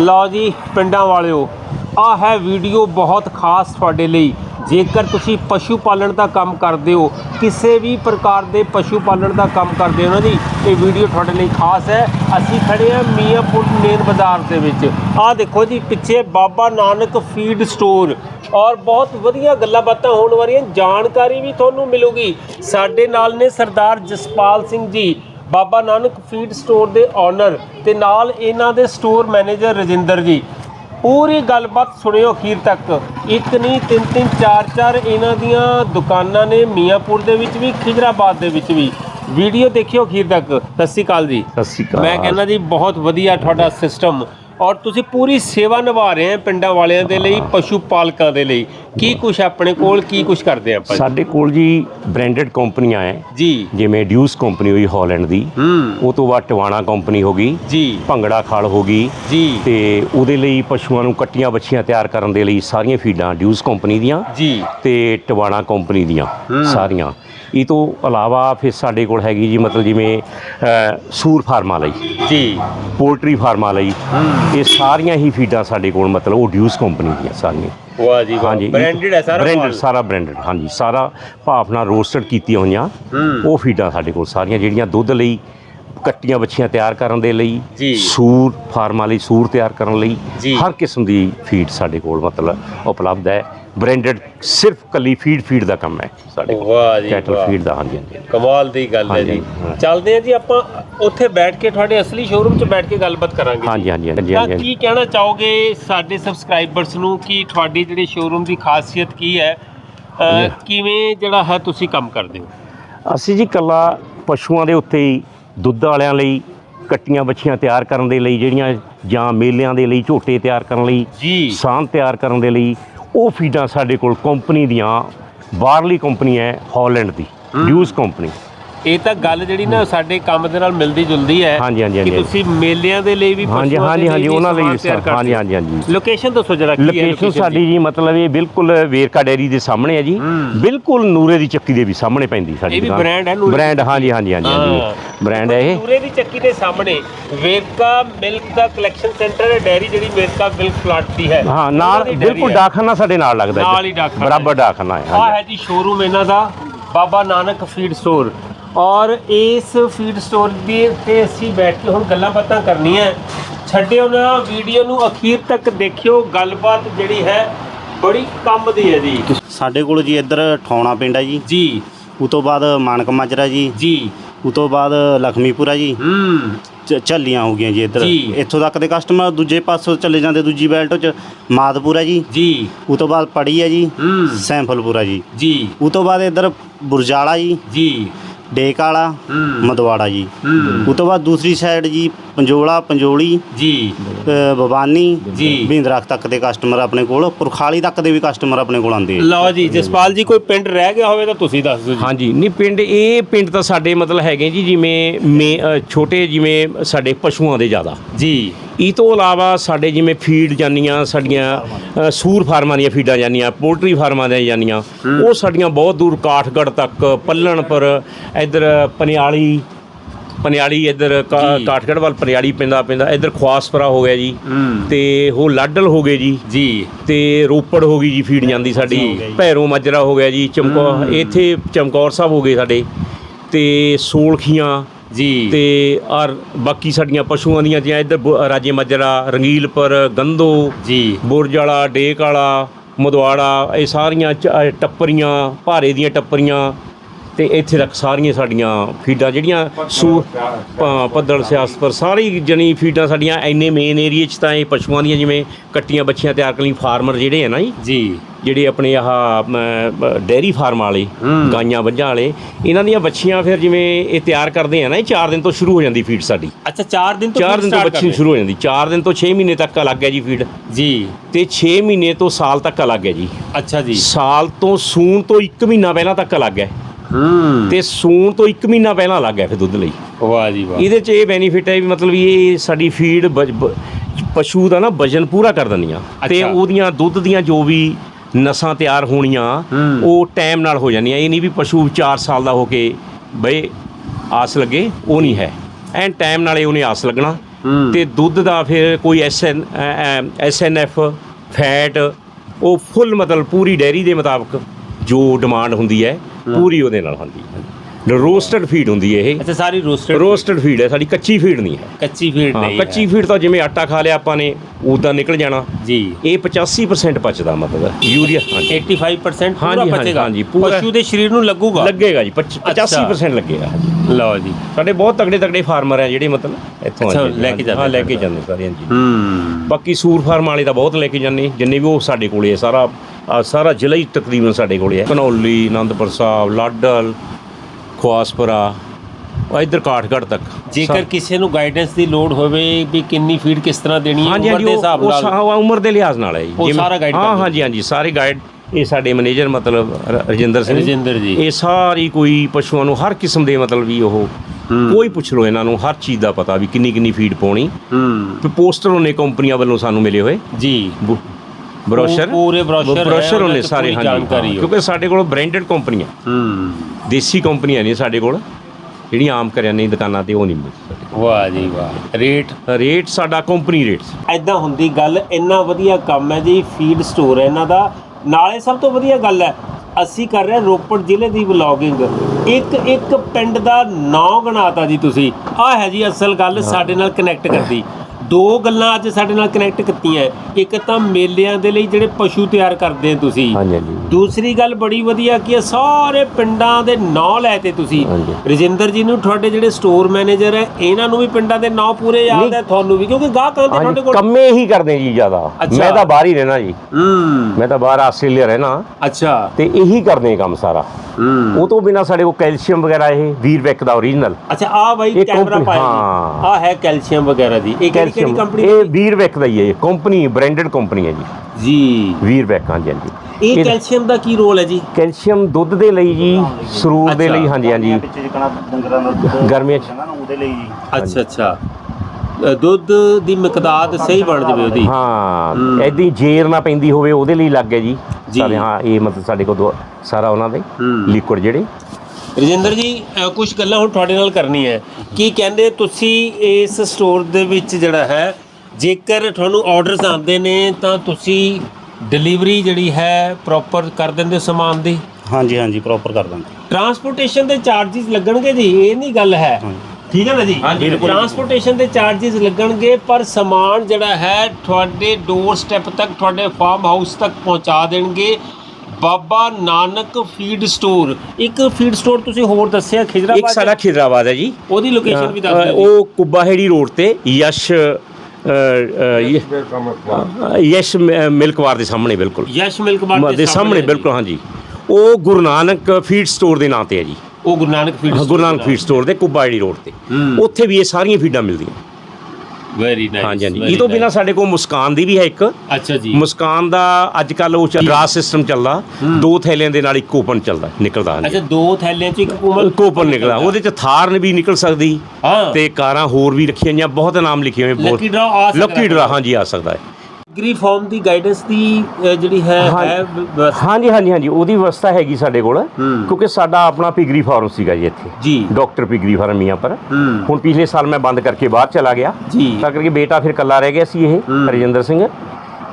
ਲਓ ਜੀ, ਪਿੰਡਾਂ ਵਾਲਿਓ, ਆ ਹੈ ਵੀਡੀਓ ਬਹੁਤ ਖਾਸ ਤੁਹਾਡੇ ਲਈ। ਜੇਕਰ ਤੁਸੀਂ ਪਸ਼ੂ ਪਾਲਣ ਦਾ ਕੰਮ ਕਰਦੇ ਹੋ, ਕਿਸੇ ਵੀ ਪ੍ਰਕਾਰ ਦੇ ਪਸ਼ੂ ਪਾਲਣ ਦਾ ਕੰਮ ਕਰਦੇ ਹੋ ਨਾ ਜੀ, ਇਹ ਵੀਡੀਓ ਤੁਹਾਡੇ ਲਈ ਖਾਸ ਹੈ। ਅਸੀਂ ਖੜੇ ਹਾਂ ਮੀਆਂਪੁਰ ਮੇਨ ਬਾਜ਼ਾਰ ਦੇ ਵਿੱਚ। ਆਹ ਦੇਖੋ ਜੀ, ਪਿੱਛੇ ਬਾਬਾ ਨਾਨਕ ਫੀਡ ਸਟੋਰ ਔਰ ਬਹੁਤ ਵਧੀਆ ਗੱਲਾਂ ਬਾਤਾਂ ਹੋਣ ਵਾਲੀਆਂ, ਜਾਣਕਾਰੀ ਵੀ ਤੁਹਾਨੂੰ ਮਿਲੂਗੀ। ਸਾਡੇ ਨਾਲ ਨੇ ਸਰਦਾਰ ਜਸਪਾਲ ਸਿੰਘ ਜੀ। ਬਾਬਾ ਨਾਨਕ ਫੀਡ ਸਟੋਰ ਦੇ ਓਨਰ ਤੇ ਨਾਲ ਇਹਨਾਂ ਦੇ ਸਟੋਰ ਮੈਨੇਜਰ ਰਜਿੰਦਰ ਜੀ। ਪੂਰੀ ਗੱਲਬਾਤ ਸੁਣਿਓ ਅਖੀਰ ਤੱਕ। ਇੱਕ ਨਹੀਂ ਤਿੰਨ ਤਿੰਨ ਚਾਰ ਚਾਰ ਇਹਨਾਂ ਦੀਆਂ ਦੁਕਾਨਾਂ ਨੇ ਮੀਆਂਪੁਰ ਦੇ ਵਿੱਚ ਵੀ ਖਿਜਰਾਬਾਦ ਦੇ ਵਿੱਚ ਵੀ। ਵੀਡੀਓ ਦੇਖਿਓ ਅਖੀਰ ਤੱਕ। ਸਤਿ ਸ਼੍ਰੀ ਅਕਾਲ ਜੀ। ਸਤਿ ਸ਼੍ਰੀ ਅਕਾਲ। ਮੈਂ ਕਹਿੰਦਾ ਜੀ ਬਹੁਤ ਵਧੀਆ ਤੁਹਾਡਾ ਸਿਸਟਮ ਔਰ ਤੁਸੀਂ ਪੂਰੀ ਸੇਵਾ ਨਿਭਾ ਰਹੇ ਹੋ ਪਿੰਡਾਂ ਵਾਲਿਆਂ ਦੇ ਲਈ ਪਸ਼ੂ ਪਾਲਕਾਂ ਦੇ ਲਈ। ਕੀ ਕੁਛ ਆਪਣੇ ਕੋਲ ਕੀ ਕੁਛ ਕਰਦੇ ਆਪਾਂ ਜੀ? ਸਾਡੇ ਕੋਲ ਜੀ ਬ੍ਰਾਂਡਡ ਕੰਪਨੀਆਂ ਹੈ। ਜੀ। ਜਿਵੇਂ ਡਿਊਸ ਕੰਪਨੀ ਹੋਈ ਹਾਲੈਂਡ ਦੀ। ਹੂੰ। ਉਹ ਤੋਂ ਬਾਅਦ ਟਵਾਣਾ ਕੰਪਨੀ ਹੋ ਗਈ। ਜੀ। ਭੰਗੜਾ ਖਾਲ ਹੋ ਗਈ। ਜੀ। ਤੇ ਉਹਦੇ ਲਈ ਪਸ਼ੂਆਂ ਨੂੰ ਕੱਟੀਆਂ ਬੱਛੀਆਂ ਤਿਆਰ ਕਰਨ ਦੇ ਲਈ ਸਾਰੀਆਂ ਫੀਡਾਂ ਡਿਊਸ ਕੰਪਨੀ ਦੀਆਂ ਜੀ। ਤੇ ਟਵਾਣਾ ਕੰਪਨੀ ਦੀਆਂ ਸਾਰੀਆਂ। ਇਹ ਤੋਂ ਇਲਾਵਾ ਫਿਰ ਸਾਡੇ ਕੋਲ ਹੈਗੀ ਜੀ ਮਤਲਬ ਜਿਵੇਂ ਸੂਰ ਫਾਰਮਾਂ ਲਈ। ਜੀ। ਪੋਲਟਰੀ ਫਾਰਮਾਂ ਲਈ। ਇਹ ਸਾਰੀਆਂ ਹੀ ਫੀਡਾਂ ਸਾਡੇ ਕੋਲ ਮਤਲਬ ਉਹ ਡਿਊਸ ਕੰਪਨੀ ਦੀਆਂ ਸਾਰੀਆਂ। ਵਾਹ ਜੀ ਵਾਹ। ਹਾਂਜੀ ਬ੍ਰਾਂਡਡ ਹੈ ਸਾਰਾ ਬ੍ਰਾਂਡਡ। ਸਾਰਾ ਬ੍ਰਾਂਡਡ ਹਾਂਜੀ। ਸਾਰਾ ਭਾਫ ਨਾਲ ਰੋਸਟਡ ਕੀਤੀਆਂ ਹੋਈਆਂ। ਉਹ ਫੀਡਾਂ ਸਾਡੇ ਕੋਲ ਸਾਰੀਆਂ ਜਿਹੜੀਆਂ ਦੁੱਧ ਲਈ ਕੱਟੀਆਂ ਬੱਚੀਆਂ ਤਿਆਰ ਕਰਨ ਦੇ ਲਈ। ਸੂਰ ਫਾਰਮਾਂ ਲਈ ਸੂਰ ਤਿਆਰ ਕਰਨ ਲਈ। ਹਰ ਕਿਸਮ ਦੀ ਫੀਡ ਸਾਡੇ ਕੋਲ ਮਤਲਬ ਉਪਲਬਧ ਹੈ। ਬ੍ਰਾਂਡਡ ਸਿਰਫ ਕੱਲੀ ਫੀਡ ਫੀਡ ਦਾ ਕੰਮ ਹੈ ਸਾਡੇ ਕੋਲ। ਵਾਹ ਜੀ ਕੈਟਲ ਫੀਡ ਦਾ ਹਾਂਜੀ ਹਾਂਜੀ। ਕਮਾਲ ਦੀ ਗੱਲ ਹੈ ਜੀ। ਚੱਲਦੇ ਹਾਂ ਜੀ ਆਪਾਂ ਉੱਥੇ ਬੈਠ ਕੇ ਤੁਹਾਡੇ ਅਸਲੀ ਸ਼ੋਰੂਮ 'ਚ ਬੈਠ ਕੇ ਗੱਲਬਾਤ ਕਰਾਂਗੇ ਹਾਂਜੀ ਹਾਂਜੀ ਹਾਂਜੀ ਤਾਂ ਕੀ ਕਹਿਣਾ ਚਾਹੋਗੇ ਸਾਡੇ ਸਬਸਕ੍ਰਾਈਬਰਸ ਨੂੰ ਕਿ ਤੁਹਾਡੀ ਜਿਹੜੀ ਸ਼ੋਰੂਮ ਦੀ ਖਾਸੀਅਤ ਕੀ ਹੈ? ਕਿਵੇਂ ਜਿਹੜਾ ਹੈ ਤੁਸੀਂ ਕੰਮ ਕਰਦੇ ਹੋ? ਅਸੀਂ ਜੀ ਕੱਲਾ ਪਸ਼ੂਆਂ ਦੇ ਉੱਤੇ ਹੀ ਦੁੱਧ ਵਾਲਿਆਂ ਲਈ ਕੱਟੀਆਂ ਬੱਚੀਆਂ ਤਿਆਰ ਕਰਨ ਦੇ ਲਈ ਜਿਹੜੀਆਂ ਜਾਂ ਮੇਲਿਆਂ ਦੇ ਲਈ ਝੋਟੇ ਤਿਆਰ ਕਰਨ ਲਈ ਜੀ। ਸਾਂਭ ਤਿਆਰ ਕਰਨ ਦੇ ਲਈ ਉਹ ਫੀਡਾਂ ਸਾਡੇ ਕੋਲ ਕੰਪਨੀ ਦੀਆਂ ਬਾਹਰਲੀ ਕੰਪਨੀ ਹੈ ਹਾਲੈਂਡ ਦੀ ਡਿਊਸ ਕੰਪਨੀ ਇਹ ਤਾਂ ਗੱਲ ਜਿਹੜੀ ਨਾ ਸਾਡੇ ਕੰਮ ਦੇ ਨਾਲ ਮਿਲਦੀ ਜੁਲਦੀ ਹੈ ਹਾਂਜੀ, ਹਾਂਜੀ, ਕਿ ਹਾਂਜੀ। ਤੁਸੀਂ ਮੇਲਿਆਂ ਦੇ ਲਈ ਵੀ ਹਾਂਜੀ ਪਸ਼ੂਆਂ ਦੇ ਹਾਂਜੀ ਲਈ ਹਾਂਜੀ ਵੀ ਉਹਨਾਂ ਲਈ ਸਮਾਨ ਵੀ ਤਿਆਰ ਕਰਦੇ ਹਾਂਜੀ। ਹਾਂਜੀ ਹਾਂਜੀ ਲੋਕੇਸ਼ਨ ਦੱਸੋ ਜਰਾ ਕੀ ਹੈ ਲੋਕੇਸ਼ਨ location ਸਾਡੀ ਜੀ ਮਤਲਬ ਇਹ ਬਿਲਕੁਲ ਵੇਰਕਾ ਡੈਰੀ ਦੇ ਸਾਹਮਣੇ ਹੈ ਜੀ। ਬਿਲਕੁਲ ਨੂਰੇ ਦੀ ਚੱਕੀ ਦੇ ਵੀ ਸਾਹਮਣੇ ਪੈਂਦੀ ਸਾਡੀ ਇਹ ਵੀ brand ਹੈ ਨੂਰੇ ਦੀ ਬ੍ਰਾਂਡ ਹਾਂਜੀ ਹਾਂਜੀ ਹਾਂਜੀ ਹਾਂ। ਹਾਂਜੀ ਬ੍ਰਾਂਡ ਹੈ ਇਹ ਪੂਰੇ ਦੀ ਚੱਕੀ ਦੇ ਸਾਹਮਣੇ ਵੇਰਕਾ ਮਿਲਕ ਦਾ ਕਲੈਕਸ਼ਨ ਸੈਂਟਰ ਹੈ ਡੈਰੀ ਜਿਹੜੀ ਵੇਰਕਾ ਮਿਲਕ ਪਲਾਟ ਦੀ ਹੈ ਹਾਂ ਉਹਨਾਂ ਨਾਲ ਦੀ dairy ਬਿਲਕੁਲ ਹੈ। ਡਾਕਖਾਨਾ ਸਾਡੇ ਨਾਲ ਲੱਗਦਾ ਨਾਲ। ਹੀ ਡਾਕਖਾਨਾ ਬਰਾਬਰ ਹੈ। ਡਾਕਖਾਨਾ ਹੈ ਆ ਹਾਂਜੀ ਹੈ ਜੀ ਸ਼ੋਰੂਮ ਇਹਨਾਂ ਦਾ ਬਾਬਾ ਨਾਨਕ ਫੀਡ ਸਟੋਰ ਔਰ ਇਸ ਫੀਡ ਸਟੋਰ ਦੇ ਤੇ ਅਸੀਂ ਬੈਠ ਕੇ ਹੁਣ ਗੱਲਾਂ ਬਾਤਾਂ ਕਰਨੀਆਂ ਛੱਡਿਓ ਨਾ ਵੀਡੀਓ ਨੂੰ ਅਖੀਰ ਤੱਕ ਦੇਖਿਓ ਗੱਲਬਾਤ ਜਿਹੜੀ ਹੈ ਬੜੀ ਕੰਮ ਦੀ ਹੈ ਜੀ। ਸਾਡੇ ਕੋਲ ਜੀ ਇੱਧਰ ਠੌਣਾ ਪਿੰਡ ਹੈ ਜੀ। ਜੀ। ਉਹ ਤੋਂ ਬਾਅਦ ਮਾਨਕ ਮਾਜਰਾ ਜੀ। ਜੀ। ਉਹ ਤੋਂ ਬਾਅਦ ਲਖਮੀਪੁਰਾ ਜੀ। ਹੂੰ। ਝੱਲੀਆਂ ਹੋ ਗਈਆਂ ਜੀ ਇੱਧਰ। ਇੱਥੋਂ ਤੱਕ ਦੇ ਕਸਟਮਰ ਦੂਜੇ ਪਾਸੋਂ ਚਲੇ ਜਾਂਦੇ ਦੂਜੀ ਬੈਲਟ 'ਚ। ਮਾਦਪੁਰਾ ਜੀ। ਜੀ। ਉਹ ਤੋਂ ਬਾਅਦ ਪੜੀ ਹੈ ਜੀ। ਹੂੰ। ਸੈਂਫਲਪੁਰਾ ਜੀ। ਜੀ। ਉਹ ਤੋਂ ਬਾਅਦ ਇੱਧਰ ਬੁਰਜਾਲਾ ਜੀ। ਜੀ। ਡੇਕ ਵਾਲਾ ਮਦਵਾੜਾ ਜੀ। ਉਹ ਤੋਂ ਬਾਅਦ ਦੂਸਰੀ ਸਾਈਡ ਜੀ ਪੰਜੋਲਾ ਪੰਜੋਲੀ ਜੀ। ਬਵਾਨੀ ਜੀ। ਬਿੰਦਰਖ ਤੱਕ ਦੇ ਕਸਟਮਰ ਆਪਣੇ ਕੋਲ ਪੁਰਖਾਲੀ ਤੱਕ ਦੇ ਵੀ ਕਸਟਮਰ ਆਪਣੇ ਕੋਲ ਆਉਂਦੇ ਆ। ਲਓ ਜੀ ਜਸਪਾਲ ਜੀ ਕੋਈ ਪਿੰਡ ਰਹਿ ਗਿਆ ਹੋਵੇ ਤਾਂ ਤੁਸੀਂ ਦੱਸ ਦਿਓ ਜੀ। ਹਾਂਜੀ ਨਹੀਂ ਪਿੰਡ ਇਹ ਪਿੰਡ ਤਾਂ ਸਾਡੇ ਮਤਲਬ ਹੈਗੇ ਜੀ ਜਿਵੇਂ ਛੋਟੇ ਜਿਵੇਂ ਸਾਡੇ ਪਸ਼ੂਆਂ ਦੇ ਜ਼ਿਆਦਾ। ਜੀ। ਇਹ ਤੋਂ ਇਲਾਵਾ ਸਾਡੇ ਜਿਵੇਂ ਫੀਡ ਜਾਨੀਆਂ ਸਾਡੀਆਂ ਸੂਰ ਫਾਰਮਾਂ ਦੀਆਂ ਫੀਡਾਂ ਜਾਨੀਆਂ ਪੋਲਟਰੀ ਫਾਰਮਾਂ ਦੀਆਂ ਜਾਨੀਆਂ ਉਹ ਸਾਡੀਆਂ ਬਹੁਤ ਦੂਰ ਕਾਠਗੜ੍ਹ ਤੱਕ ਪੱਲਣਪੁਰ ਇੱਧਰ ਪਨਿਆਲੀ ਪਨਿਆਲੀ ਇੱਧਰ ਕਾ- ਜੀ। ਕਾਠਗੜ੍ਹ ਵੱਲ ਪਨਿਆਲੀ ਪੈਂਦਾ ਪੈਂਦਾ ਇੱਧਰ ਖਵਾਸਪੁਰਾ ਹੋ ਗਿਆ ਜੀ। ਤੇ ਉਹ ਲਾਡਲ ਹੋ ਗਏ ਜੀ। ਜੀ। ਤੇ ਰੋਪੜ ਹੋ ਗਈ ਜੀ ਫੀਡ ਜਾਂਦੀ ਸਾਡੀ। ਭੈਰੋ ਮਾਜਰਾ ਹੋ ਗਿਆ ਜੀ ਚਮਕੌਰ ਇੱਥੇ ਚਮਕੌਰ ਸਾਹਿਬ ਹੋ ਗਏ ਸਾਡੇ। ਤੇ ਸੋਲਖੀਆਂ ਜੀ। ਤੇ ਔਰ ਬਾਕੀ ਸਾਡੀਆਂ ਪਸ਼ੂਆਂ ਦੀਆਂ ਜਿਵੇਂ ਇੱਧਰ ਬ- ਰਾਜੇ ਮਾਜਰਾ ਰੰਗੀਲਪੁਰ ਗੰਦੋ ਜੀ। ਬੁਰਜ ਵਾਲਾ ਡੇਕ ਵਾਲਾ ਮਦਵਾੜਾ ਇਹ ਸਾਰੀਆਂ ਚ- ਅਹ ਟੱਪਰੀਆਂ ਭਾਰੇ ਦੀਆਂ ਟੱਪਰੀਆਂ ਤੇ ਇੱਥੇ ਤੱਕ ਸਾਰੀਆਂ ਸਾਡੀਆਂ ਫੀਡਾਂ ਜਿਹੜੀਆਂ ਸੂ ਪੱਦਲ ਸਿਆਸਤਪੁਰ ਸਾਰੀ ਜਣੀ ਫੀਡਾਂ ਸਾਡੀਆਂ ਐਨੇ ਮੇਨ ਏਰੀਆ 'ਚ ਤਾਂ ਇਹ ਪਸ਼ੂਆਂ ਦੀਆਂ ਜਿਵੇਂ ਕੱਟੀਆਂ ਬੱਚੀਆਂ ਤਿਆਰ ਕਰਨ ਲਈ ਫਾਰਮਰ ਜਿਹੜੇ ਆ ਨਾ ਜੀ ਜੀ। ਜਿਹੜੇ ਆਪਣੇ ਆਹ ਡੇਅਰੀ ਫਾਰਮ ਵਾਲੇ। ਗਾਈਆਂ ਵੱਝਾਂ ਵਾਲੇ ਇਹਨਾਂ ਦੀਆਂ ਬੱਚੀਆਂ ਫਿਰ ਜਿਵੇਂ ਇਹ ਤਿਆਰ ਕਰਦੇ ਆ ਨਾ ਇਹ 4 ਦਿਨ ਤੋਂ ਸ਼ੁਰੂ ਹੋ ਜਾਂਦੀ ਫੀਡ ਸਾਡੀ। ਅੱਛਾ 4 ਦਿਨ ਤੋਂ 4 ਦਿਨ ਤੋਂ ਬੱਚੀ ਕਰਦੇ? ਸ਼ੁਰੂ ਹੋ ਜਾਂਦੀ 4 ਦਿਨ ਤੋਂ 6 ਮਹੀਨੇ ਤੱਕ ਅਲੱਗ ਹੈ ਜੀ ਫੀਡ ਜੀ। ਤੇ 6 ਮਹੀਨੇ ਤੋਂ ਸਾਲ ਤੱਕ ਅਲੱਗ ਹੈ ਜੀ। ਅੱਛਾ ਜੀ। ਸਾਲ ਤੋਂ ਸੂਣ ਤੋਂ 1 ਮਹੀਨਾ ਪਹਿਲਾਂ ਤੱਕ ਅਲੱਗ ਹੈ। ਹੂੰ। ਤੇ ਸੂਣ ਤੋਂ 1 ਮਹੀਨਾ ਪਹਿਲਾਂ ਅਲੱਗ ਹੈ ਫਿਰ ਦੁੱਧ ਲਈ। ਵਾਹ ਜੀ ਵਾਹ। ਇਹਦੇ 'ਚ ਇਹ ਬੈਨੀਫਿਟ ਹੈ ਵੀ ਮਤਲਬ ਇਹ ਸਾਡੀ ਫੀਡ ਪਸ਼ੂ ਦਾ ਨਾ ਵਜਨ ਪੂਰਾ ਕਰ ਦਿੰਦੀਆਂ। ਤੇ। ਉਹਦੀਆਂ ਦੁੱਧ ਦੀਆਂ ਜੋ ਵੀ ਨਸਾਂ ਤਿਆਰ ਹੋਣੀਆਂ। ਉਹ ਟਾਈਮ ਨਾਲ ਹੋ ਜਾਂਦੀਆਂ। ਇਹ ਨਹੀਂ ਵੀ ਪਸ਼ੂ 4 ਸਾਲ ਦਾ ਹੋ ਕੇ ਬਈ ਆਸ ਲੱਗੇ ਉਹ ਨਹੀਂ ਹੈ। ਐਨ ਟਾਈਮ ਨਾਲੇ ਉਹਨੇ ਆਸ ਲੱਗਣਾ। ਤੇ ਦੁੱਧ ਦਾ ਫਿਰ ਕੋਈ ਐਸਐਨ ਐਸਐਨਐਫ ਫੈਟ ਉਹ ਫੁੱਲ ਮਤਲਬ ਪੂਰੀ ਡੈਰੀ ਦੇ ਮੁਤਾਬਕ ਜੋ ਡਿਮਾਂਡ ਹੁੰਦੀ ਹੈ ਪੂਰੀ ਉਹਦੇ ਨਾਲ ਹੁੰਦੀ ਹੈ ਰੋਸਟਡ ਫੀਡ ਹੁੰਦੀ ਹੈ ਇਹ। ਅੱਛਾ ਸਾਰੀ ਰੋਸਟਡ ਰੋਸਟਡ ਫੀਡ ਹੈ ਸਾਡੀ ਕੱਚੀ ਫੀਡ ਨਹੀਂ ਹੈ। ਕੱਚੀ ਫੀਡ ਹਾਂ ਨਹੀਂ ਕੱਚੀ ਫੀਡ ਤਾਂ ਜਿਵੇਂ ਆਟਾ ਖਾ ਲਿਆ ਆਪਾਂ ਨੇ ਉਦਾਂ ਨਿਕਲ ਜਾਣਾ। ਜੀ। ਇਹ 85% ਪਚਦਾ ਮਤਲਬ ਯੂਰੀਆ। ਹਾਂਜੀ। 85% ਪੂਰਾ ਹਾਂਜੀ, ਪਚੇਗਾ। ਹਾਂਜੀ, ਪੂਰਾ- ਪਸ਼ੂ ਦੇ ਸਰੀਰ ਨੂੰ ਲੱਗੂਗਾ। ਲੱਗੇਗਾ ਜੀ ਪੱਚ- 85% ਲੱਗੇਗਾ ਲਓ ਜੀ। ਸਾਡੇ ਬਹੁਤ ਤਗੜੇ ਤਗੜੇ ਫਾਰਮਰ ਆ ਜਿਹੜੇ ਮਤਲਬ ਇੱਥੋਂ ਅੱਛਾ। ਲੈ ਕੇ ਜਾਂਦੇ ਹਾਂ ਲੈ ਕੇ। ਜਾਂਦੇ ਸਾਰੇ ਹਾਂਜੀ। ਹੂੰ। ਬਾਕੀ ਸੂਰ ਫਾਰਮ ਵਾਲੇ ਤਾਂ ਬਹੁਤ ਲੈ ਕੇ ਜਾਂਦੇ ਜਿੰਨੇ ਵੀ ਉਹ ਸਾਡੇ ਕੋਲੇ ਆ ਸਾਰਾ ਆਹ ਸਾਰਾ ਜ਼ਿਲ੍ਹਾ ਹੀ ਤਕਰੀਬਨ ਸਾਡੇ ਕੋਲੇ ਹੈ ਘਨੌਲੀ ਆਨੰਦਪੁਰ ਸਾਹਿਬ ਲਾਡਲ ਖਵਾਸਪੁਰਾ ਇੱਧਰ ਕਾਠਗੜ੍ਹ ਤੱਕ। ਜੇਕਰ ਕਿਸੇ ਨੂੰ ਗਾਈਡੈਂਸ ਦੀ ਲੋੜ ਹੋਵੇ ਵੀ ਕਿੰਨੀ ਫੀਡ ਕਿਸ ਤਰ੍ਹਾਂ ਦੇਣੀ ਹੈ ਉਮਰ ਦੇ ਹਿਸਾਬ ਨਾਲ। ਉਹ ਉਮਰ ਦੇ ਲਿਹਾਜ਼ ਨਾਲ ਹੈ ਜੀ। ਉਹ ਸਾਰਾ guide ਹਾਂ ਹਾਂਜੀ ਹਾਂਜੀ ਸਾਰੇ ਗਾਈਡ ਇਹ ਸਾਡੇ ਮੈਨੇਜਰ ਮਤਲਬ ਰਜਿੰਦਰ ਸਿੰਘ। ਰਜਿੰਦਰ ਜੀ। ਇਹ ਸਾਰੀ ਕੋਈ ਪਸ਼ੂਆਂ ਨੂੰ ਹਰ ਕਿਸਮ ਦੇ ਮਤਲਬ ਵੀ ਉਹ ਕੋਈ ਪੁੱਛ ਲੋ ਇਹਨਾਂ ਨੂੰ ਹਰ ਚੀਜ਼ ਦਾ ਪਤਾ ਵੀ ਕਿੰਨੀ ਕਿੰਨੀ ਫੀਡ ਪਾਉਣੀ। ਹੂੰ। ਤੇ ਪੋਸਟਰ ਉਹਨੇ ਕੰਪਨੀਆਂ ਵੱਲੋਂ ਸਾਨੂੰ ਮਿਲੇ ਹੋਏ। ਜੀ। ਬਰੋਸ਼ਰ ਪੂਰੇ brochure ਹੈ, ਬਰੋਸ਼ਰ ਉਹਨਾਂ ਉਹਨੇ ਚ ਸਾਰੇ ਪੂਰੀ ਹਾਂਜੀ। ਜਾਣਕਾਰੀ ਹਾਂ। ਕਿਉਂਕਿ ਸਾਡੇ ਕੋਲ ਬ੍ਰਾਂਡਡ ਕੰਪਨੀਆਂ ਹੂੰ। ਦੇਸੀ ਕੰਪਨੀਆਂ ਨਹੀਂ ਸਾਡੇ ਕੋਲ। ਜਿਹੜੀਆਂ ਆਮ ਕਰਿਆਨੇ ਦੀ ਦੁਕਾਨਾਂ ਤੇ ਉਹ ਨਹੀਂ ਮਿਲਦੀ ਵਾਹ ਜੀ ਵਾਹ। ਰੇਟ ਰੇਟ ਸਾਡਾ ਕੰਪਨੀ ਰੇਟ ਐਦਾਂ ਹੁੰਦੀ ਗੱਲ ਇੰਨਾ ਵਧੀਆ ਕੰਮ ਹੈ ਜੀ ਫੀਡ ਸਟੋਰ ਹੈ ਇਹਨਾਂ ਦਾ। ਨਾਲੇ ਸਭ ਤੋਂ ਵਧੀਆ ਗੱਲ ਹੈ ਅਸੀਂ ਕਰ ਰਹੇ ਹਾਂ ਰੋਪੜ ਜ਼ਿਲ੍ਹੇ ਦੀ ਵਲੌਗਿੰਗ ਇੱਕ ਇੱਕ ਪਿੰਡ ਦਾ ਨਾਂ ਗਣਾਤਾ ਜੀ ਤੁਸੀਂ। ਆਹ ਹੈ ਜੀ ਅਸਲ ਗੱਲ ਸਾਡੇ ਨਾਲ ਕਨੈਕਟ ਕਰਦੀ। ਦੋ ਗੱਲਾਂ ਅੱਜ ਸਾਡੇ ਨਾਲ ਕਨੈਕਟ ਕੀਤੀਆਂ। ਇੱਕ ਤਾਂ ਮੇਲਿਆਂ ਦੇ ਲਈ ਜਿਹੜੇ ਪਸ਼ੂ ਤਿਆਰ ਕਰਦੇ ਆ ਤੁਸੀਂ। ਹਾਂਜੀ ਹਾਂਜੀ। ਦੂਸਰੀ ਗੱਲ ਬੜੀ ਵਧੀਆ ਕਿ ਇਹ ਸਾਰੇ ਪਿੰਡਾਂ ਦੇ ਨਾਂ ਲੈ ਤੇ ਤੁਸੀਂ। ਹਾਂਜੀ। ਰਜਿੰਦਰ ਜੀ ਨੂੰ ਤੁਹਾਡੇ ਜਿਹੜੇ ਸਟੋਰ ਮੈਨੇਜਰ ਹੈ ਇਹਨਾਂ ਨੂੰ ਵੀ ਪਿੰਡਾਂ ਦੇ ਨਾਂ ਪੂਰੇ ਯਾਦ ਹੈ ਤੁਹਾਨੂੰ ਵੀ ਕਿਉਂਕਿ ਗਾਹਕਾਂ ਦੇ ਤੁਹਾਡੇ ਹਾਂਜੀ ਕੋਲ। ਕੰਮੇ ਹੀ ਕਰਦੇ ਜੀ ਜ਼ਿਆਦਾ। ਅੱਛਾ। ਮੈਂ ਤਾਂ ਬਾਹਰ ਹੀ ਰਹਿਣਾ ਜੀ। ਹੂੰ। ਮੈਂ ਤਾਂ ਬਾਹਰ ਆਸਟ੍ਰੇਲੀਆ ਰਹਿਣਾ। ਅੱਛਾ। ਤੇ ਇਹੀ ਕਰਦੇ ਕੰਮ ਸਾਰਾ। ਹੂੰ। ਉਹ ਤੋਂ ਬਿਨਾ ਸਾਡੇ ਕੋਲ ਕੈਲਸ਼ੀਅਮ ਵਗੈਰਾ ਇਹ ਵੀਰਵੈਕ ਦਾ ਓਰੀਜਨਲ ਅੱਛਾ ਆ ਬਾਈ ਇਹ ਕੈਮਰਾ company- ਪਾਇਆ ਹਾਂ। ਆ ਹੈ ਕੈਲਸ਼ੀਅਮ ਵਗੈਰਾ ਦੀ ਇਹ ਕਿਹੜੀ ਕਿਹੜੀ ਕੰਪਨੀ ਇਹ ਵੀਰਵੈਕ ਦਾ ਹੀ ਹੈ ਕੰਪਨੀ ਬ੍ਰਾਂਡਡ ਕੰਪਨੀ ਹੈ ਜੀ। ਜੀ। ਵੀਰਵੈਕ ਹਾਂਜੀ ਹਾਂਜੀ। ਇਹ ਕੈਲਸ਼ੀਅਮ ਦਾ ਕੀ ਰੋਲ ਹੈ ਜੀ? ਕੈਲਸ਼ੀਅਮ ਦੁੱਧ ਦੇ ਲਈ ਜੀ ਸਰੂਰ ਦੇ। ਲਈ। ਹਾਂਜੀ ਹਾਂਜੀ। ਗਰਮੀਆਂ 'ਚ। ਉਹਦੇ ਲਈ ਜੀ। ਅੱਛਾ ਅੱਛਾ। ਦੁੱਧ ਦੀ ਮਿਕਦਾਰ ਸਹੀ ਬਣ ਜਾਵੇ ਉਹਦੀ। ਹਾਂ ਹੂੰ। ਐਦੀ ਜੇਰ ਨਾ ਪੈਂਦੀ ਹੋਵੇ ਉਹਦੇ ਲਈ ਲੱਗ ਗਿਆ ਜੀ। ਜੀ। ਸਾਰੇ ਹਾਂ ਇਹ ਮਤਲਬ ਸਾਡੇ ਕੋਲ ਸਾਰਾ ਉਹਨਾਂ ਦੇ ਹੂੰ। ਲਿਕੁਇਡ ਜਿਹੜੇ। ਰਜਿੰਦਰ ਜੀ ਕੁਝ ਗੱਲਾਂ ਹੁਣ ਤੁਹਾਡੇ ਨਾਲ ਕਰਨੀ ਹੈ। ਕੀ ਕਹਿੰਦੇ ਤੁਸੀਂ ਇਸ ਸਟੋਰ ਦੇ ਵਿੱਚ ਜਿਹੜਾ ਹੈ ਜੇਕਰ ਤੁਹਾਨੂੰ ਆਰਡਰਸ ਆਉਂਦੇ ਨੇ ਤਾਂ ਤੁਸੀਂ ਡਿਲੀਵਰੀ ਜਿਹੜੀ ਹੈ ਪ੍ਰੋਪਰ ਕਰ ਦਿੰਦੇ ਹੋ ਸਮਾਨ ਦੀ? ਹਾਂਜੀ ਹਾਂਜੀ ਪ੍ਰੋਪਰ ਕਰ ਦਿੰਦੇ ਟਰਾਂਸਪੋਰਟੇਸ਼ਨ ਦੇ ਚਾਰजेस ਲੱਗਣਗੇ ਜੀ? ਇਹ ਨਹੀਂ ਗੱਲ ਹੈ। ਠੀਕ ਹੈ ਨਾ ਜੀ? ਟਰਾਂਸਪੋਰਟੇਸ਼ਨ ਦੇ ਚਾਰजेस ਲੱਗਣਗੇ ਪਰ ਸਮਾਨ ਜਿਹੜਾ ਹੈ ਤੁਹਾਡੇ ਡੋਰ ਸਟੈਪ ਤੱਕ ਤੁਹਾਡੇ ਫਾਰਮ ਹਾਊਸ ਤੱਕ ਪਹੁੰਚਾ ਦੇਣਗੇ। Baba Nanak feed store. ਇੱਕ ਫੀਡ ਸਟੋਰ ਤੁਸੀਂ ਹੋਰ ਦੱਸਿਆ ਖਿਜਰਾਬਾਦ ਇੱਕ ਸਾਡਾ ਖਿਦਰਾਬਾਦ ਹੈ ਜੀ। ਉਹਦੀ ਲੋਕੇਸ਼ਨ ਵੀ ਦੱਸ ਦਿਓ। ਉਹ ਕੁੱਬਾਹੇੜੀ ਰੋਡ ਤੇ ਯਸ਼ ਯਸ਼ ਮਿਲਕਵਾਰ ਦੇ ਸਾਹਮਣੇ ਬਿਲਕੁਲ। ਯਸ਼ ਮਿਲਕ ਬਾਰ ਦੇ ਸਾਹਮਣੇ ਬਿਲਕੁਲ ਹਾਂਜੀ। ਉਹ ਗੁਰੂ ਨਾਨਕ ਫੀਡ ਸਟੋਰ ਦੇ ਨਾਂ ਤੇ ਹੈ ਜੀ। ਉਹ Guru Nanak feed Guru Nanak feed store ਦੇ ਕੁੱਬਾਹੇੜੀ ਰੋਡ ਤੇ। ਉੱਥੇ ਵੀ ਇਹ ਸਾਰੀਆਂ ਫੀਡਾਂ ਮਿਲਦੀਆਂ। ਵੈਰੀ ਨਾਈਸ ਹਾਂਜੀ ਹਾਂਜੀ। ਇਹ ਤੋਂ ਬਿਨਾ ਸਾਡੇ ਕੋਲ ਮੁਸਕਾਨ ਦੀ ਵੀ ਹੈ ਇੱਕ। ਅੱਛਾ ਜੀ। ਮੁਸਕਾਨ ਦਾ ਅੱਜ ਕੱਲ ਉਹ ਗ੍ਰਾਸ ਸਿਸਟਮ ਚੱਲਦਾ। ਦੋ ਥੈਲਿਆਂ ਦੇ ਨਾਲ ਇੱਕ ਕੂਪਨ ਚੱਲਦਾ ਨਿਕਲਦਾ ਹਾਂਜੀ। ਅੱਛਾ ਦੋ ਥੈਲਿਆਂ ਚ ਇੱਕ ਕੁਮਲ ਕੂਪਨ ਨਿਕਲਦਾ। ਉਹਦੇ ਚ ਥਾਰ ਵੀ ਨਿਕਲ ਸਕਦੀ। ਹਾਂ। ਤੇ ਕਾਰਾਂ ਹੋਰ ਵੀ ਰੱਖੀਆਂ ਜਾਂ ਬਹੁਤ ਨਾਮ ਲਿਖੇ ਹੋਏ ਲੱਕੀ ਡਰਾ ਆ ਸਕਦਾ ਲੱਕੀ ਡਰਾ ਹਾਂਜੀ ਆ ਸਕਦਾ ਹੈ। ਐਗਰੀ ਫਾਰਮ ਦੀ ਗਾਈਡੈਂਸ ਦੀ ਅ, ਜਿਹੜੀ ਹੈ ਹਾਂ। ਹਾਂਜੀ। ਹਾਂਜੀ ਹਾਂਜੀ ਉਹਦੀ ਵਿਵਸਥਾ ਹੈਗੀ ਸਾਡੇ ਕੋਲ ਹੂੰ। ਕਿਉਂਕਿ ਸਾਡਾ ਆਪਣਾ ਪਿਗਰੀ ਫਾਰਮ ਸੀਗਾ ਜੀ ਇੱਥੇ। ਜੀ। ਡਾਕਟਰ ਪਿਗਰੀ ਫਾਰਮ ਮੀਆਂ ਪਰ। ਹੂੰ। ਹੁਣ ਪਿਛਲੇ ਸਾਲ ਮੈਂ ਬੰਦ ਕਰਕੇ ਬਾਹਰ ਚਲਾ ਗਿਆ। ਜੀ। ਤਾਂ ਕਰਕੇ ਬੇਟਾ ਫਿਰ ਕੱਲਾ ਰਹਿ ਗਿਆ ਸੀ ਇਹ ਹੂੰ। ਰਜਿੰਦਰ ਸਿੰਘ।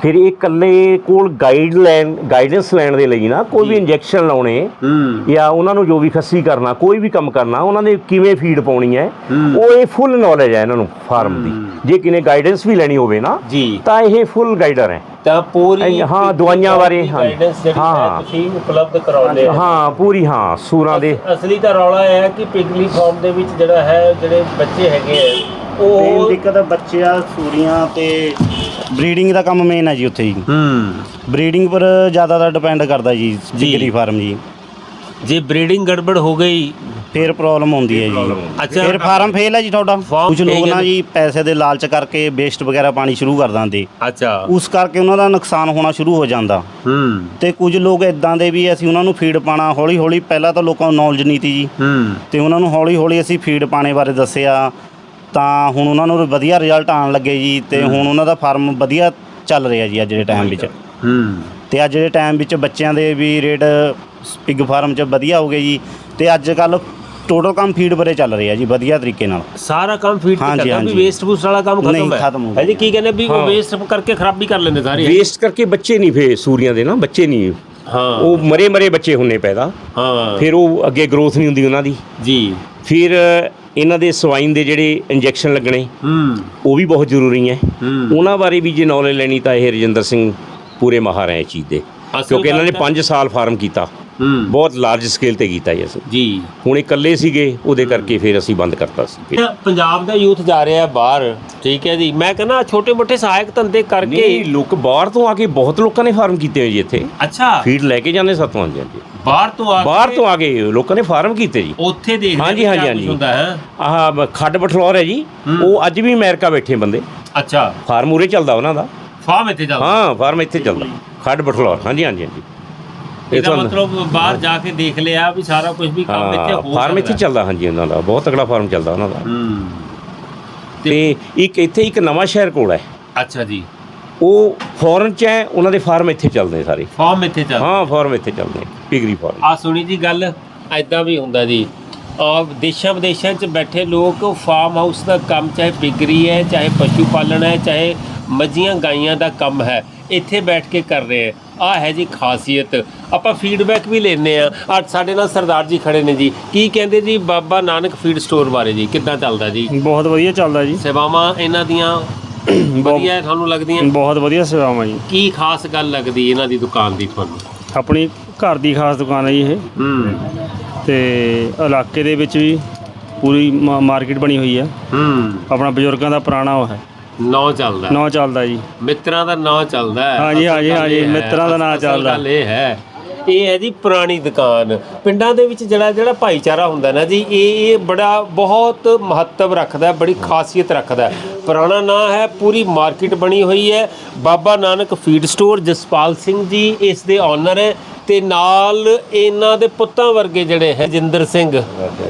ਫਿਰ ਇਹ ਕੱਲੇ ਕੋਲ ਗਾਈਡਲਾਈਨ ਗਾਈਡੈਂਸ ਲੈਣ ਦੇ ਲਈ ਨਾ ਕੋਈ ਵੀ ਇੰਜੈਕਸ਼ਨ ਲਾਉਣੇ ਹੂੰ। ਜਾਂ ਉਹਨਾਂ ਨੂੰ ਜੋ ਵੀ ਖੱਸੀ ਕਰਨਾ ਕੋਈ ਵੀ ਕੰਮ ਕਰਨਾ ਉਹਨਾਂ ਨੇ ਕਿਵੇਂ ਫੀਡ ਪਾਉਣੀ ਹੈ। ਉਹ ਇਹ ਫੁੱਲ ਨੌਲੇਜ ਹੈ ਇਹਨਾਂ ਨੂੰ ਫਾਰਮ ਦੀ। ਜੇ ਕਿਨੇ ਗਾਈਡੈਂਸ ਵੀ ਲੈਣੀ ਹੋਵੇ ਨਾ ਤਾਂ ਇਹ ਫੁੱਲ ਗਾਈਡਰ ਹੈ। ਤਾਂ ਪੂਰੀ ਹਾਂ, ਦਵਾਈਆਂ ਬਾਰੇ, ਹਾਂ। ਹੈ। ਤੁਸੀਂ ਉਪਲਬਧ ਕਰਾਉਂਦੇ ਹੋ। ਹਾਂ ਪੂਰੀ ਹਾਂ ਸੂਰਾਂ ਦੇ। ਅਸਲੀ ਤਾਂ ਰੌਲਾ ਇਹ ਹੈ ਕਿ ਪਿਗਲੀ ਫਾਰਮ ਦੇ ਵਿੱਚ ਜਿਹੜਾ ਹੈ ਜਿਹੜੇ ਬੱਚੇ ਹੈਗੇ ਆ ਉਹ ਦਿੱਕਤ ਬੱਚਿਆਂ ਸੂਰੀਆਂ ਤੇ ਬਰੀਡਿੰਗ ਦਾ ਕੰਮ ਮੇਨ ਹੈ ਜੀ ਉੱਥੇ ਜੀ। ਹੂੰ। ਬਰੀਡਿੰਗ ਪਰ ਜ਼ਿਆਦਾਤਰ ਡਿਪੈਂਡ ਕਰਦਾ ਜੀ। ਜਿਗਰੀ ਫਾਰਮ ਜੀ। ਜੇ ਬਰੀਡਿੰਗ ਗੜਬੜ ਹੋ ਗਈ ਫੇਰ ਪ੍ਰੋਬਲਮ ਹੁੰਦੀ ਹੈ ਜੀ। ਅੱਛਾ ਫਿਰ ਫਾਰਮ ਫੇਲ ਹੈ ਜੀ ਤੁਹਾਡਾ। ਕੁਝ ਲੋਕ ਨਾ। ਜੀ। ਪੈਸੇ ਦੇ ਲਾਲਚ ਕਰਕੇ ਵੇਸਟ ਵਗੈਰਾ ਪਾਣੀ ਸ਼ੁਰੂ ਕਰ ਦਿੰਦੇ ਅੱਛਾ। ਉਸ ਕਰਕੇ ਉਹਨਾਂ ਦਾ ਨੁਕਸਾਨ ਹੋਣਾ ਸ਼ੁਰੂ ਹੋ ਜਾਂਦਾ। ਹੂੰ। ਤੇ ਕੁਝ ਲੋਕ ਇਦਾਂ ਦੇ ਵੀ ਅਸੀਂ ਉਹਨਾਂ ਨੂੰ ਫੀਡ ਪਾਣਾ ਹੌਲੀ ਹੌਲੀ ਪਹਿਲਾਂ ਤਾਂ ਲੋਕਾਂ ਨੂੰ ਨੌਲੇਜ ਨਹੀਂ ਤੀ ਜੀ। ਹੂੰ। ਤੇ ਉਹਨਾਂ ਨੂੰ ਹੌਲੀ ਹੌਲੀ ਅਸੀਂ ਫੀਡ ਪਾਣੇ ਬਾਰੇ ਦੱਸਿਆ। ਤਾਂ ਹੁਣ ਉਹਨਾਂ ਨੂੰ ਵਧੀਆ ਰਿਜ਼ਲਟ ਆਉਣ ਲੱਗੇ ਜੀ ਤੇ ਹੁਣ ਉਹਨਾਂ ਦਾ ਫਾਰਮ ਵਧੀਆ ਚੱਲ ਰਿਹਾ ਜੀ ਅੱਜ ਦੇ ਟਾਈਮ ਵਿੱਚ। ਹੂੰ। ਤੇ ਅੱਜ ਦੇ ਟਾਈਮ ਵਿੱਚ ਬੱਚਿਆਂ ਦੇ ਵੀ ਰੇਟ ਪਿਗ ਫਾਰਮ 'ਚ ਵਧੀਆ ਹੋ ਗਏ ਜੀ ਤੇ ਅੱਜ ਕੱਲ ਟੋਟਲ ਕੰਮ ਫੀਡ ਬਾਰੇ ਚੱਲ ਰਿਹਾ ਜੀ ਵਧੀਆ ਤਰੀਕੇ ਨਾਲ। ਸਾਰਾ ਕੰਮ ਫੀਡ ਤੇ ਹਾਂਜੀ, ਕਰਦਾ ਵੀ ਹਾਂਜੀ। ਵੇਸਟ ਬੂਸਟ ਵਾਲਾ ਕੰਮ ਨਹੀਂ, ਖਤਮ ਹੈ। ਖਤਮ ਹੋ ਹੈ ਜੀ ਗਿਆ। ਕੀ ਕਹਿੰਦੇ ਵੀ ਉਹ। ਵੇਸਟ ਕਰਕੇ ਖਰਾਬੀ ਕਰ ਲੈਂਦੇ ਸਾਰੇ। ਵੇਸਟ ਕਰਕੇ ਬੱਚੇ ਨਹੀਂ ਫੇ ਸੂਰੀਆਂ ਦੇ ਨਾ ਬੱਚੇ ਨਹੀਂ। ਹਾਂ। ਉਹ ਮਰੇ ਮਰੇ ਬੱਚੇ ਹੁੰਨੇ ਪੈਦਾ। ਹਾਂ। ਫਿਰ ਉਹ ਅੱਗੇ ਗਰੋਥ ਨਹੀਂ ਹੁੰਦੀ ਉਹਨਾਂ ਦੀ। ਜੀ। ਫਿਰ ਇਹਨਾਂ ਦੇ ਸਵਾਈਨ ਦੇ ਜਿਹੜੇ ਇੰਜੈਕਸ਼ਨ ਲੱਗਣੇ ਉਹ ਵੀ ਬਹੁਤ ਜ਼ਰੂਰੀ ਹੈ। ਉਹਨਾਂ ਬਾਰੇ ਵੀ ਜੇ ਨੌਲੇਜ ਲੈਣੀ ਤਾਂ ਇਹ ਰਜਿੰਦਰ ਸਿੰਘ ਪੂਰੇ ਮਾਹਰ ਹੈ ਇਸ ਚੀਜ਼ ਦੇ ਕਿਉਂਕਿ ਇਹਨਾਂ ਨੇ ਗੱਲ ਤਾਂ- 5 ਸਾਲ ਫਾਰਮ ਕੀਤਾ। ਬਹੁਤ ਲਾਰਜ ਸਕੇਲ ਤੇ ਕੀਤਾ ਜੀ ਅਸੀਂ। ਜੀ। ਹੁਣ ਇਕੱਲੇ ਸੀਗੇ ਉਹਦੇ ਕਰਕੇ ਫਿਰ ਅਸੀਂ ਬੰਦ ਕਰਤਾ ਸੀ। ਪੰਜਾਬ ਦਾ ਯੂਥ ਜਾ ਰਿਹਾ ਬਾਹਰ ਠੀਕ ਹੈ ਜੀ। ਮੈਂ ਕਹਿੰਦਾ ਛੋਟੇ ਮੋਟੇ ਸਹਾਇਕ ਧੰਦੇ ਕਰਕੇ ਨਹੀਂ ਲੋਕ ਬਾਹਰ ਤੋਂ ਆ ਕੇ ਬਹੁਤ ਲੋਕਾਂ ਨੇ ਫਾਰਮ ਕੀਤੇ ਹੋਏ ਜੀ ਇੱਥੇ। ਅੱਛਾ। ਫੀਡ ਲੈ ਕੇ ਜਾਂਦੇ ਸਾਥੋਂ ਆਉਂਦੇ ਜੀ। ਬਾਹਰ ਤੋਂ ਆ ਬਾਹਰ ਤੋਂ ਆ ਕੇ ਲੋਕਾਂ ਨੇ ਫਾਰਮ ਕੀਤੇ ਜੀ। ਉੱਥੇ ਦੇਖਦੇ ਹਾਂਜੀ, ਹਾਂਜੀ, ਹਾਂਜੀ। ਹੁੰਦਾ ਹੈ। ਆਹ ਖੱਡ ਬਠਲੌਰ ਹੈ ਜੀ। ਉਹ ਅੱਜ ਵੀ ਅਮਰੀਕਾ ਬੈਠੇ ਬੰਦੇ। ਅੱਛਾ। ਫਾਰਮ ਉਰੇ ਚੱਲਦਾ ਉਹਨਾਂ ਦਾ। ਫਾਰਮ ਇੱਥੇ ਚੱਲਦਾ। ਹਾਂ ਫਾਰਮ ਇੱਥੇ ਚੱਲਦਾ। ਖੱਡ ਬਠਲੌਰ। ਹਾਂਜੀ ਹਾਂਜੀ ਹਾਂਜੀ। ਇਹਦਾ ਮਤਲਬ ਬਾਹਰ ਜਾ ਕੇ ਦੇਖ ਲਿਆ ਵੀ ਸਾਰਾ ਕੁਝ ਵੀ ਕੰਮ ਇੱਥੇ ਹਾਂ ਫਾਰਮ ਇੱਥੇ। ਚੱਲਦਾ ਹਾਂਜੀ ਉਹਨਾਂ ਦਾ। ਬਹੁਤ ਤਕੜਾ ਫਾਰਮ ਚੱਲਦਾ ਉਹਨਾਂ ਦਾ। ਹੂੰ। ਤੇ ਇੱਕ ਇੱਥੇ ਇੱਕ ਨਵਾਂ ਸ਼ਹਿਰ ਕੋਲ ਹੈ। ਅੱਛਾ ਜੀ। ਉਹ ਫੋਰਨ ਚ ਹੈ ਉਹਨਾਂ ਦੇ ਫਾਰਮ ਇੱਥੇ ਚੱਲਦੇ ਸਾਰੇ। ਫਾਰਮ ਇੱਥੇ ਚੱਲਦਾ ਹਾਂ ਫਾਰਮ ਇੱਥੇ ਚੱਲਦੇ ਪਿਗਰੀ ਫਾਰਮ ਆ ਸੁਣੀ ਜੀ ਗੱਲ ਐਦਾਂ ਵੀ ਹੁੰਦਾ ਜੀ। ਆ ਦੇਸ਼ਾਂ ਵਿਦੇਸ਼ਾਂ 'ਚ ਬੈਠੇ ਲੋਕ ਫਾਰਮ ਹਾਊਸ ਦਾ ਕੰਮ ਚਾਹੇ ਪਿਗਰੀ ਹੈ ਚਾਹੇ ਪਸ਼ੂ ਪਾਲਣ ਹੈ ਚਾਹੇ ਮੱਝੀਆਂ ਗਾਈਆਂ ਦਾ ਕੰਮ ਹੈ ਇੱਥੇ ਬੈਠ ਕੇ ਕਰ ਰਹੇ ਆ ਆ ਹੈ ਜੀ ਖਾਸੀਅਤ। ਆਪਾਂ ਫੀਡਬੈਕ ਵੀ ਲੈਨੇ ਆ ਅੱਜ ਸਾਡੇ ਨਾਲ ਸਰਦਾਰ ਜੀ ਖੜੇ ਨੇ ਜੀ। ਕੀ ਕਹਿੰਦੇ ਜੀ? ਬਾਬਾ ਨਾਨਕ ਫੀਡ ਸਟੋਰ ਬਾਰੇ ਜੀ ਕਿੱਦਾਂ ਚੱਲਦਾ ਜੀ? ਬਹੁਤ ਵਧੀਆ ਚੱਲਦਾ ਜੀ। ਸੇਵਾਵਾਂ ਇਹਨਾਂ ਦੀਆਂ ਵਧੀਆ ਤੁਹਾਨੂੰ ਲੱਗਦੀਆਂ? ਬਹੁਤ ਵਧੀਆ ਸੇਵਾਵਾਂ ਜੀ। ਕੀ ਖਾਸ ਗੱਲ ਲੱਗਦੀ ਇਹਨਾਂ ਦੀ ਦੁਕਾਨ ਦੀ ਤੁਹਾਨੂੰ? ਆਪਣੀ ਘਰ ਦੀ ਖਾਸ ਦੁਕਾਨ ਹੈ ਜੀ ਇਹ। ਹੂੰ। ਤੇ ਇਲਾਕੇ ਦੇ ਵਿੱਚ ਵੀ ਪੂਰੀ ਮਾਰਕੀਟ ਬਣੀ ਹੋਈ ਹੈ। ਹੂੰ। ਆਪਣਾ ਬਜ਼ੁਰਗਾਂ ਦਾ ਪੁਰਾਣਾ ਉਹ ਹੈ। ਨੌ ਚੱਲਦਾ। ਨਾਂ ਚੱਲਦਾ ਜੀ। ਮਿੱਤਰਾਂ ਦਾ ਨਾਂ ਚੱਲਦਾ ਹੈ। ਹਾਂਜੀ, ਹਾਂਜੀ, ਹਾਂਜੀ, ਮਿੱਤਰਾਂ ਦਾ ਨਾਂ ਚੱਲਦਾ। ਗੱਲ ਇਹ ਹੈ ਇਹ ਹੈ ਜੀ ਪੁਰਾਣੀ ਦੁਕਾਨ। ਪਿੰਡਾਂ ਦੇ ਵਿੱਚ ਜਿਹੜਾ ਜਿਹੜਾ ਭਾਈਚਾਰਾ ਹੁੰਦਾ ਨਾ ਜੀ ਇਹ ਇਹ ਬੜਾ ਬਹੁਤ ਮਹੱਤਵ ਰੱਖਦਾ ਹੈ, ਬੜੀ ਖਾਸੀਅਤ ਰੱਖਦਾ ਹੈ। ਪੁਰਾਣਾ ਨਾਂ ਹੈ ਪੂਰੀ ਮਾਰਕੀਟ ਬਣੀ ਹੋਈ ਹੈ। ਬਾਬਾ ਨਾਨਕ ਫੀਡ ਸਟੋਰ ਜਸਪਾਲ ਸਿੰਘ ਜੀ ਇਸ ਦੇ ਓਨਰ ਹੈ। ਤੇ ਨਾਲ ਇਹਨਾਂ ਦੇ ਪੁੱਤਾਂ ਵਰਗੇ ਜਿਹੜੇ ਹੈ ਰਜਿੰਦਰ ਸਿੰਘ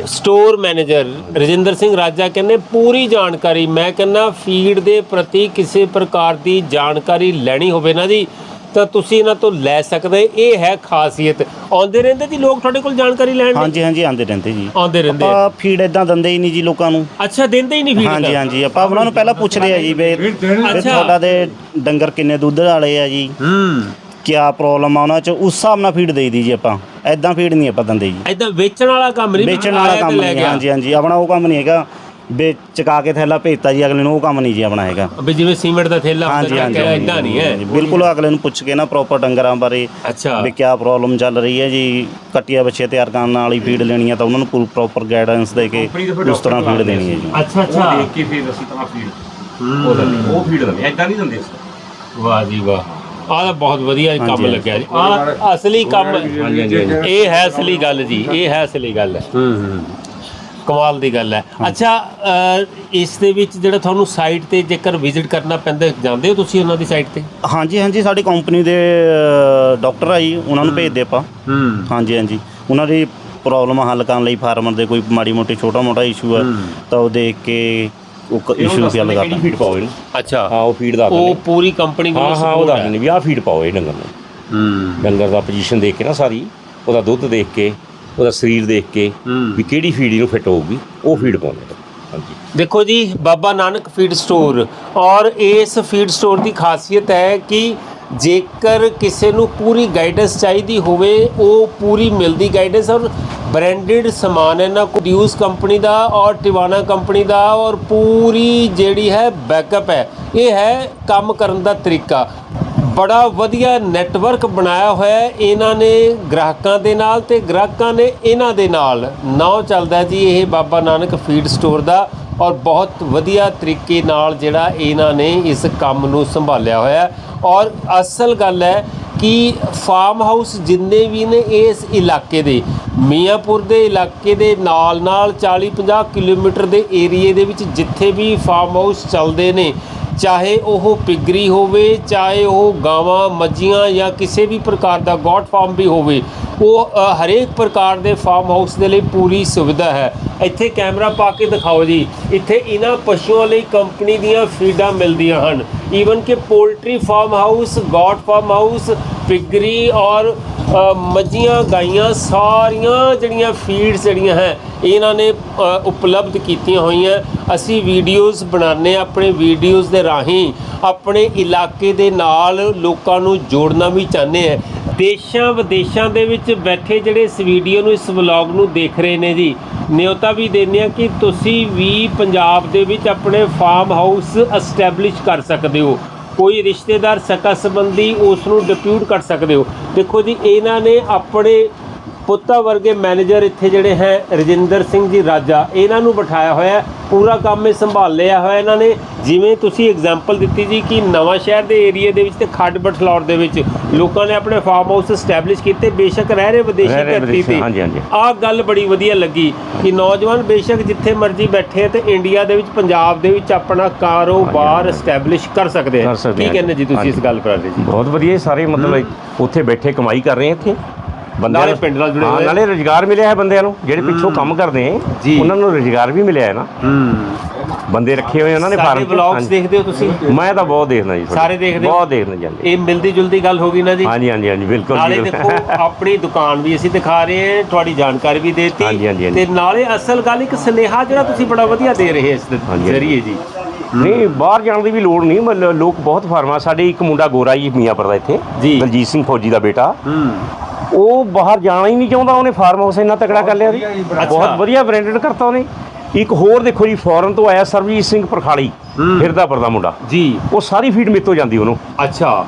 ਸਟੋਰ ਮੈਨੇਜਰ ਰਜਿੰਦਰ ਸਿੰਘ ਰਾਜਾ ਕਹਿੰਦੇ ਪੂਰੀ ਜਾਣਕਾਰੀ ਮੈਂ ਕਹਿੰਦਾ ਫੀਡ ਦੇ ਪ੍ਰਤੀ ਕਿਸੇ ਪ੍ਰਕਾਰ ਦੀ ਜਾਣਕਾਰੀ ਲੈਣੀ ਹੋਵੇ ਨਾ ਜੀ ਤਾਂ ਤੁਸੀਂ ਇਹਨਾਂ ਤੋਂ ਲੈ ਸਕਦੇ ਇਹ ਹੈ ਖਾਸੀਅਤ ਆਉਂਦੇ ਰਹਿੰਦੇ ਜੀ ਲੋਕ ਤੁਹਾਡੇ ਕੋਲ ਜਾਣਕਾਰੀ ਲੈਣ ਲਈ? ਹਾਂਜੀ ਹਾਂਜੀ ਆਂਦੇ ਰਹਿੰਦੇ ਜੀ ਆਉਂਦੇ ਰਹਿੰਦੇ ਆ। ਆਪਾਂ ਫੀਡ ਇਦਾਂ ਦਿੰਦੇ ਹੀ ਨਹੀਂ ਜੀ ਲੋਕਾਂ ਨੂੰ ਅੱਛਾ ਦਿੰਦੇ ਹੀ ਨਹੀਂ ਫੀਡ ਹਾਂਜੀ ਹਾਂਜੀ ਆਪਾਂ ਉਹਨਾਂ ਨੂੰ ਪਹਿਲਾਂ ਪੁੱਛਦੇ ਆ ਜੀ ਵੀ। ਤੁਹਾਡਾ ਦੇ ਡੰਗਰ ਕਿੰਨੇ ਦੁੱਧ ਵਾਲੇ ਆ ਜੀ ਹੂੰ ਕਿਆ ਪ੍ਰੋਬਲਮ ਆ ਉਹਨਾਂ ਚ ਉਸ ਹਿਸਾਬ ਨਾਲ ਫੀਡ ਦੇਈਦੀ ਜੀ ਆਪਾਂ। ਐਦਾਂ ਫੀਡ ਨਹੀਂ ਆਪਾਂ ਦਿੰਦੇ ਜੀ। ਐਦਾਂ ਵੇਚਣ ਵਾਲਾ ਕੰਮ ਨਹੀਂ ਵੇਚਣ ਵਾਲਾ ਕੰਮ ਨਹੀਂ। ਹਾਂਜੀ ਹਾਂਜੀ ਆਪਣਾ ਉਹ ਕੰਮ ਨਹੀਂ ਹੈਗਾ। ਵੇ ਚਕਾ ਕੇ ਥੈਲਾ ਭੇਜਤਾ ਜੀ ਅਗਲੇ ਨੂੰ ਉਹ ਕੰਮ ਨਹੀਂ ਜੀ ਆਪਣਾ ਹੈਗਾ। ਵੀ ਜਿਵੇਂ ਸੀਮੈਂਟ ਦਾ ਥੈਲਾ ਹੁੰਦਾ ਹੈ ਇਦਾਂ ਨਹੀਂ ਹੈ। ਬਿਲਕੁਲ ਅਗਲੇ ਨੂੰ ਪੁੱਛ ਕੇ ਨਾ ਪ੍ਰੋਪਰ ਡੰਗਰਾਂ ਬਾਰੇ ਅੱਛਾ। ਵੀ ਕਿਆ ਪ੍ਰੋਬਲਮ ਚੱਲ ਰਹੀ ਹੈ ਜੀ ਕੱਟੀਆਂ ਬੱਚੇ ਤਿਆਰ ਕਰਨ ਵਾਲੀ ਫੀਡ ਲੈਣੀ ਹੈ ਤਾਂ ਉਹਨਾਂ ਨੂੰ ਪ੍ਰੋਪਰ ਗਾਈਡੈਂਸ ਦੇ ਕੇ ਉਸ ਤਰ੍ਹਾਂ ਫੀਡ ਦੇਣੀ ਹੈ ਜੀ। ਅੱਛਾ ਅੱਛਾ। ਕੇ ਫਿਰ ਅਸੀਂ ਤਾਂ ਫੀਡ ਉਹ ਫੀਡ ਦਿੰਦੇ ਐਦਾਂ ਨਹੀਂ ਦਿੰਦੇ ਅਸੀਂ। ਵਾਹ ਜੀ ਵਾਹ। ਆਹ ਤਾਂ ਬਹੁਤ ਵਧੀਆ ਕੰਮ ਲੱਗਿਆ ਜੀ। ਆਹ ਅਸਲੀ ਕੰਮ ਇਹ ਹੈ ਅਸਲੀ ਗੱਲ ਜੀ ਇਹ ਹੈ ਅਸਲੀ ਗੱਲ ਹੂੰ। ਹੂੰ ਕਮਾਲ ਦੀ ਗੱਲ ਹੈ। ਅੱਛਾ ਇਸ ਦੇ ਵਿੱਚ ਜਿਹੜਾ ਤੁਹਾਨੂੰ ਸਾਈਟ ਤੇ ਜੇਕਰ ਵਿਜ਼ਿਟ ਕਰਨਾ ਪੈਂਦਾ ਜਾਂਦੇ ਹੋ ਤੁਸੀਂ ਉਹਨਾਂ ਦੀ ਸਾਈਟ ਤੇ? ਹਾਂਜੀ ਹਾਂਜੀ ਸਾਡੀ ਕੰਪਨੀ ਦੇ ਡਾਕਟਰ ਆ ਜੀ ਉਹਨਾਂ ਨੂੰ ਭੇਜਦੇ ਆਪਾਂ। ਹੂੰ। ਹਾਂਜੀ ਹਾਂਜੀ। ਉਹਨਾਂ ਦੀ ਪ੍ਰੋਬਲਮ ਹੱਲ ਕਰਨ ਲਈ ਫਾਰਮਰ ਦੇ ਕੋਈ ਮਾੜੀ ਮੋਟੀ ਛੋਟਾ ਮੋਟਾ ਇਸ਼ੂ ਆ ਤਾਂ ਉਹ ਦੇਖ ਕੇ ਉਹ ਇਸ਼ੂ ਹੱਲ ਕਿਹੜੀ ਕਰਦਾ। ਫੀਡ ਪਾਓ ਇਹਨੂੰ? ਅੱਛਾ। ਹਾਂ ਉਹ ਫੀਡ ਦੱਸ ਉਹ ਪੂਰੀ ਕੰਪਨੀ ਹਾਂ ਹਾਂ ਉਹ ਦੱਸ ਦਿੰਦੇ ਵੀ ਆਹ ਫੀਡ ਪਾਓ ਇਹ ਡੰਗਰ ਨੂੰ। ਹੂੰ। ਡੰਗਰ ਦਾ ਪੋਜੀਸ਼ਨ ਦੇਖ ਕੇ ਨਾ ਸਾਰੀ ਉਹਦਾ ਦੁੱਧ ਦੇਖ ਕੇ ਉਹਦਾ ਸਰੀਰ ਦੇਖ ਕੇ। ਵੀ ਕਿਹੜੀ ਫੀਡ ਇਹਨੂੰ ਫਿੱਟ ਹੋਊਗੀ ਉਹ ਫੀਡ ਪਾਉਂਦੇ ਹਾਂਜੀ। ਦੇਖੋ ਜੀ ਬਾਬਾ ਨਾਨਕ ਫੀਡ ਸਟੋਰ ਔਰ ਇਸ ਫੀਡ ਸਟੋਰ ਦੀ ਖਾਸੀਅਤ ਹੈ ਕਿ ਜੇਕਰ ਕਿਸੇ ਨੂੰ ਪੂਰੀ ਗਾਈਡੈਂਸ ਚਾਹੀਦੀ ਹੋਵੇ, ਉਹ ਪੂਰੀ ਮਿਲਦੀ ਗਾਈਡੈਂਸ ਔਰ ਬ੍ਰਾਂਡਡ ਸਮਾਨ ਇਹਨਾਂ ਕੋਲ ਡਿਊਸ ਕੰਪਨੀ ਦਾ ਔਰ ਟਿਵਾਣਾ ਕੰਪਨੀ ਦਾ ਔਰ ਪੂਰੀ ਜਿਹੜੀ ਹੈ ਬੈਕਅਪ ਹੈ। ਇਹ ਹੈ ਕੰਮ ਕਰਨ ਦਾ ਤਰੀਕਾ। ਬੜਾ ਵਧੀਆ ਨੈਟਵਰਕ ਬਣਾਇਆ ਹੋਇਆ ਇਹਨਾਂ ਨੇ ਗ੍ਰਾਹਕਾਂ ਦੇ ਨਾਲ ਤੇ ਗ੍ਰਾਹਕਾਂ ਨੇ ਇਹਨਾਂ ਦੇ ਨਾਲ। ਨਾਮ ਚੱਲਦਾ ਜੀ ਇਹ ਬਾਬਾ ਨਾਨਕ ਫੀਡ ਸਟੋਰ ਦਾ। ਔਰ ਬਹੁਤ ਵਧੀਆ ਤਰੀਕੇ ਨਾਲ ਜਿਹੜਾ ਇਹਨਾਂ ਨੇ ਇਸ ਕੰਮ ਨੂੰ ਸੰਭਾਲਿਆ ਹੋਇਆ ਔਰ ਅਸਲ ਗੱਲ ਹੈ ਕਿ ਫਾਰਮ ਹਾਊਸ ਜਿੰਨੇ ਵੀ ਨੇ ਇਸ ਇਲਾਕੇ ਦੇ, ਮੀਆਂਪੁਰ ਦੇ ਇਲਾਕੇ ਦੇ ਨਾਲ ਨਾਲ 40-50 ਕਿਲੋਮੀਟਰ ਦੇ ਏਰੀਏ ਦੇ ਵਿੱਚ ਜਿੱਥੇ ਵੀ ਫਾਰਮ ਹਾਊਸ ਚੱਲਦੇ ਨੇ, ਚਾਹੇ ਉਹ ਪਿਗਰੀ ਹੋਵੇ, ਚਾਹੇ ਉਹ ਗਾਵਾਂ, ਮੱਝੀਆਂ ਜਾਂ ਕਿਸੇ ਵੀ ਪ੍ਰਕਾਰ ਦਾ ਗੋਟ ਫਾਰਮ ਵੀ ਹੋਵੇ ਉਹ ਹਰੇਕ ਪ੍ਰਕਾਰ ਦੇ ਫਾਰਮ ਹਾਊਸ ਦੇ ਲਈ ਪੂਰੀ ਸੁਵਿਧਾ ਹੈ। ਇੱਥੇ ਕੈਮਰਾ ਪਾ ਕੇ ਦਿਖਾਓ ਜੀ। ਇੱਥੇ ਇਹਨਾਂ ਪਸ਼ੂਆਂ ਲਈ ਕੰਪਨੀ ਦੀਆਂ ਫੀਡਾਂ ਮਿਲਦੀਆਂ ਹਨ। ਈਵਨ ਕਿ poultry farm house goat farm house piggery ਔਰ ਮੱਝੀਆਂ, ਗਾਈਆਂ ਸਾਰੀਆਂ ਜਿਹੜੀਆਂ ਫੀਡਸ ਜਿਹੜੀਆਂ ਹੈ, ਇਹਨਾਂ ਨੇ ਉਪਲਬਧ ਕੀਤੀਆਂ ਹੋਈਆਂ। ਅਸੀਂ ਵੀਡੀਓਜ਼ ਬਣਾਉਂਦੇ ਹਾਂ ਆਪਣੇ ਵੀਡੀਓਜ਼ ਦੇ ਰਾਹੀਂ। ਆਪਣੇ ਇਲਾਕੇ ਦੇ ਨਾਲ ਲੋਕਾਂ ਨੂੰ ਜੋੜਨਾ ਵੀ ਚਾਹੁੰਦੇ ਹਾਂ। ਦੇਸ਼ਾਂ ਵਿਦੇਸ਼ਾਂ ਦੇ ਵਿੱਚ ਬੈਠੇ ਜਿਹੜੇ ਇਸ ਵੀਡੀਓ ਨੂੰ, ਇਸ ਵਲੌਗ ਨੂੰ ਦੇਖ ਰਹੇ ਨੇ ਜੀ ਨਿਯੋਤਾ ਵੀ ਦਿੰਦੇ ਆ ਕਿ ਤੁਸੀਂ ਵੀ ਪੰਜਾਬ ਦੇ ਵਿੱਚ ਆਪਣੇ ਫਾਰਮ ਹਾਊਸ ਐਸਟੈਬਲਿਸ਼ ਕਰ ਸਕਦੇ ਹੋ। ਕੋਈ ਰਿਸ਼ਤੇਦਾਰ ਸਕਾ ਸੰਬੰਧੀ ਉਸ ਨੂੰ ਡਿਪਿਊਟ ਕਰ ਸਕਦੇ ਹੋ। ਦੇਖੋ ਜੀ, ਇਹਨਾਂ ਨੇ ਆਪਣੇ ਪੁੱਤਾ ਵਰਗੇ ਮੈਨੇਜਰ ਇੱਥੇ ਜਿਹੜੇ ਹੈ ਰਜਿੰਦਰ ਸਿੰਘ ਜੀ ਰਾਜਾ ਇਹਨਾਂ ਨੂੰ ਬਿਠਾਇਆ ਹੋਇਆ। ਪੂਰਾ ਕੰਮ ਇਹ ਸੰਭਾਲ ਲਿਆ ਹੋਇਆ ਇਹਨਾਂ ਨੇ ਜਿਵੇਂ ਤੁਸੀਂ ਐਗਜ਼ਾਮਪਲ ਦਿੱਤੀ ਜੀ ਕਿ ਨਵਾਂ ਸ਼ਹਿਰ ਦੇ ਏਰੀਆ ਦੇ ਵਿੱਚ ਤੇ ਖੱਡ ਬਠਲੌਰ ਦੇ ਵਿੱਚ ਲੋਕਾਂ ਨੇ ਆਪਣੇ ਫਾਰਮ ਹਾਊਸ ਸਟੈਬਲਿਸ਼ ਕੀਤੇ ਬੇਸ਼ੱਕ ਰਹਿ ਰਹੇ ਵਿਦੇਸ਼ੀ ਧਰਤੀ ਤੇ ਹਾਂਜੀ, ਹਾਂਜੀ। ਆਹ ਗੱਲ ਬੜੀ ਵਧੀਆ ਲੱਗੀ ਕਿ ਨੌਜਵਾਨ ਬੇਸ਼ੱਕ ਜਿੱਥੇ ਮਰਜ਼ੀ ਬੈਠੇ ਤੇ ਇੰਡੀਆ ਦੇ ਵਿੱਚ ਪੰਜਾਬ ਦੇ ਵਿੱਚ ਆਪਣਾ ਕਾਰੋਬਾਰ ਸਟੈਬਲਿਸ਼ ਕਰ ਸਕਦੇ ਆ ਕੀ ਹਾਂ। ਕਹਿੰਦੇ ਜੀ ਤੁਸੀਂ ਇਸ। ਗੱਲ ਪਰ ਜੀ ਬਹੁਤ ਵਧੀਆ ਸਾਰੇ ਮਤਲਬ ਉੱਥੇ ਬੈਠੇ ਕਮਾਈ ਕਰ ਰਹੇ ਇੱਥੇ ਬੰਦਿਆਂ ਨਾਲੇ ਨੂੰ- ਪਿੰਡ ਨਾਲ ਜੁੜੇ ਹੋਏ। ਨਾਲੇ ਰੋਜ਼ਗਾਰ ਮਿਲਿਆ ਹੈ ਬੰਦਿਆਂ ਨੂੰ ਜਿਹੜੇ ਪਿੱਛੋਂ ਕੰਮ ਕਰਦੇ ਆ। ਉਹਨਾਂ ਨੂੰ ਰੋਜ਼ਗਾਰ ਵੀ ਮਿਲਿਆ ਹੈ ਨਾ ਬੰਦੇ ਰੱਖੇ ਹੋਏ ਉਹਨਾਂ ਨੇ ਫਾਰਮ ਵਲੌਗਸ ਦੇਖਦੇ ਹੋ ਤੁਸੀਂ ਮੈਂ ਤਾਂ ਬਹੁਤ ਦੇਖਦਾ ਜੀ। ਸਾਰੇ ਦੇਖਦੇ? ਬਹੁਤ ਦੇਖਦਾ ਜਾਂਦੇ ਇਹ ਮਿਲਦੀ ਜੁਲਦੀ ਗੱਲ ਹੋ ਗਈ ਨਾ ਜੀ ਹਾਂਜੀ ਹਾਂਜੀ ਹਾਂਜੀ ਬਿਲਕੁਲ ਨਾਲੇ। ਦੇਖੋ ਆਪਣੀ ਦੁਕਾਨ ਵੀ ਅਸੀਂ ਦਿਖਾ ਰਹੇ ਹਾਂ ਤੁਹਾਡੀ ਜਾਣਕਾਰੀ ਵੀ ਦੇਤੀ। ਤੇ ਨਾਲੇ ਅਸਲ ਗੱਲ ਇੱਕ ਸੁਨੇਹਾ ਜਿਹੜਾ ਤੁਸੀਂ ਬੜਾ ਵਧੀਆ ਦੇ ਰਹੇ ਇਸ ਦੇ। ਜ਼ਰੀਏ ਜੀ ਨਹੀਂ ਬਾਹਰ ਜਾਣ ਦੀ ਵੀ ਲੋੜ ਨਹੀਂ ਮਤਲਬ ਲੋਕ ਬਹੁਤ ਫਾਰਮਾ ਸਾਡੇ ਇੱਕ ਮੁੰਡਾ ਗੋਰਾ ਜੀ ਮੀਆਂਪੁਰ ਦਾ ਇੱਥੇ ਜੀ। ਦਲਜੀਤ ਸਿੰਘ ਫੌਜੀ ਦਾ ਬੇਟਾ ਹੂੰ ਉਹ ਬਾਹਰ ਜਾਣਾ ਹੀ ਨਹੀਂ ਚਾਹੁੰਦਾ ਉਹਨੇ ਫਾਰਮ ਹਾਊਸ ਇੰਨਾ ਤਕੜਾ ਕਰ ਲਿਆ ਜੀ। ਬਹੁਤ ਵਧੀਆ ਬ੍ਰਾਂਡਡ ਕਰਤਾ ਉਹਨੇ। ਇੱਕ ਹੋਰ ਦੇਖੋ ਜੀ ਫੋਰਨ ਤੋਂ ਆਇਆ ਸਰਬਜੀਤ ਸਿੰਘ ਪਰਖਾਲੀ ਹੂੰ। ਫਿਰਦਾਪੁਰ ਦਾ ਮੁੰਡਾ। ਜੀ। ਉਹ ਸਾਰੀ ਫੀਡ ਮੇਤੋਂ ਜਾਂਦੀ ਉਹਨੂੰ। ਅੱਛਾ।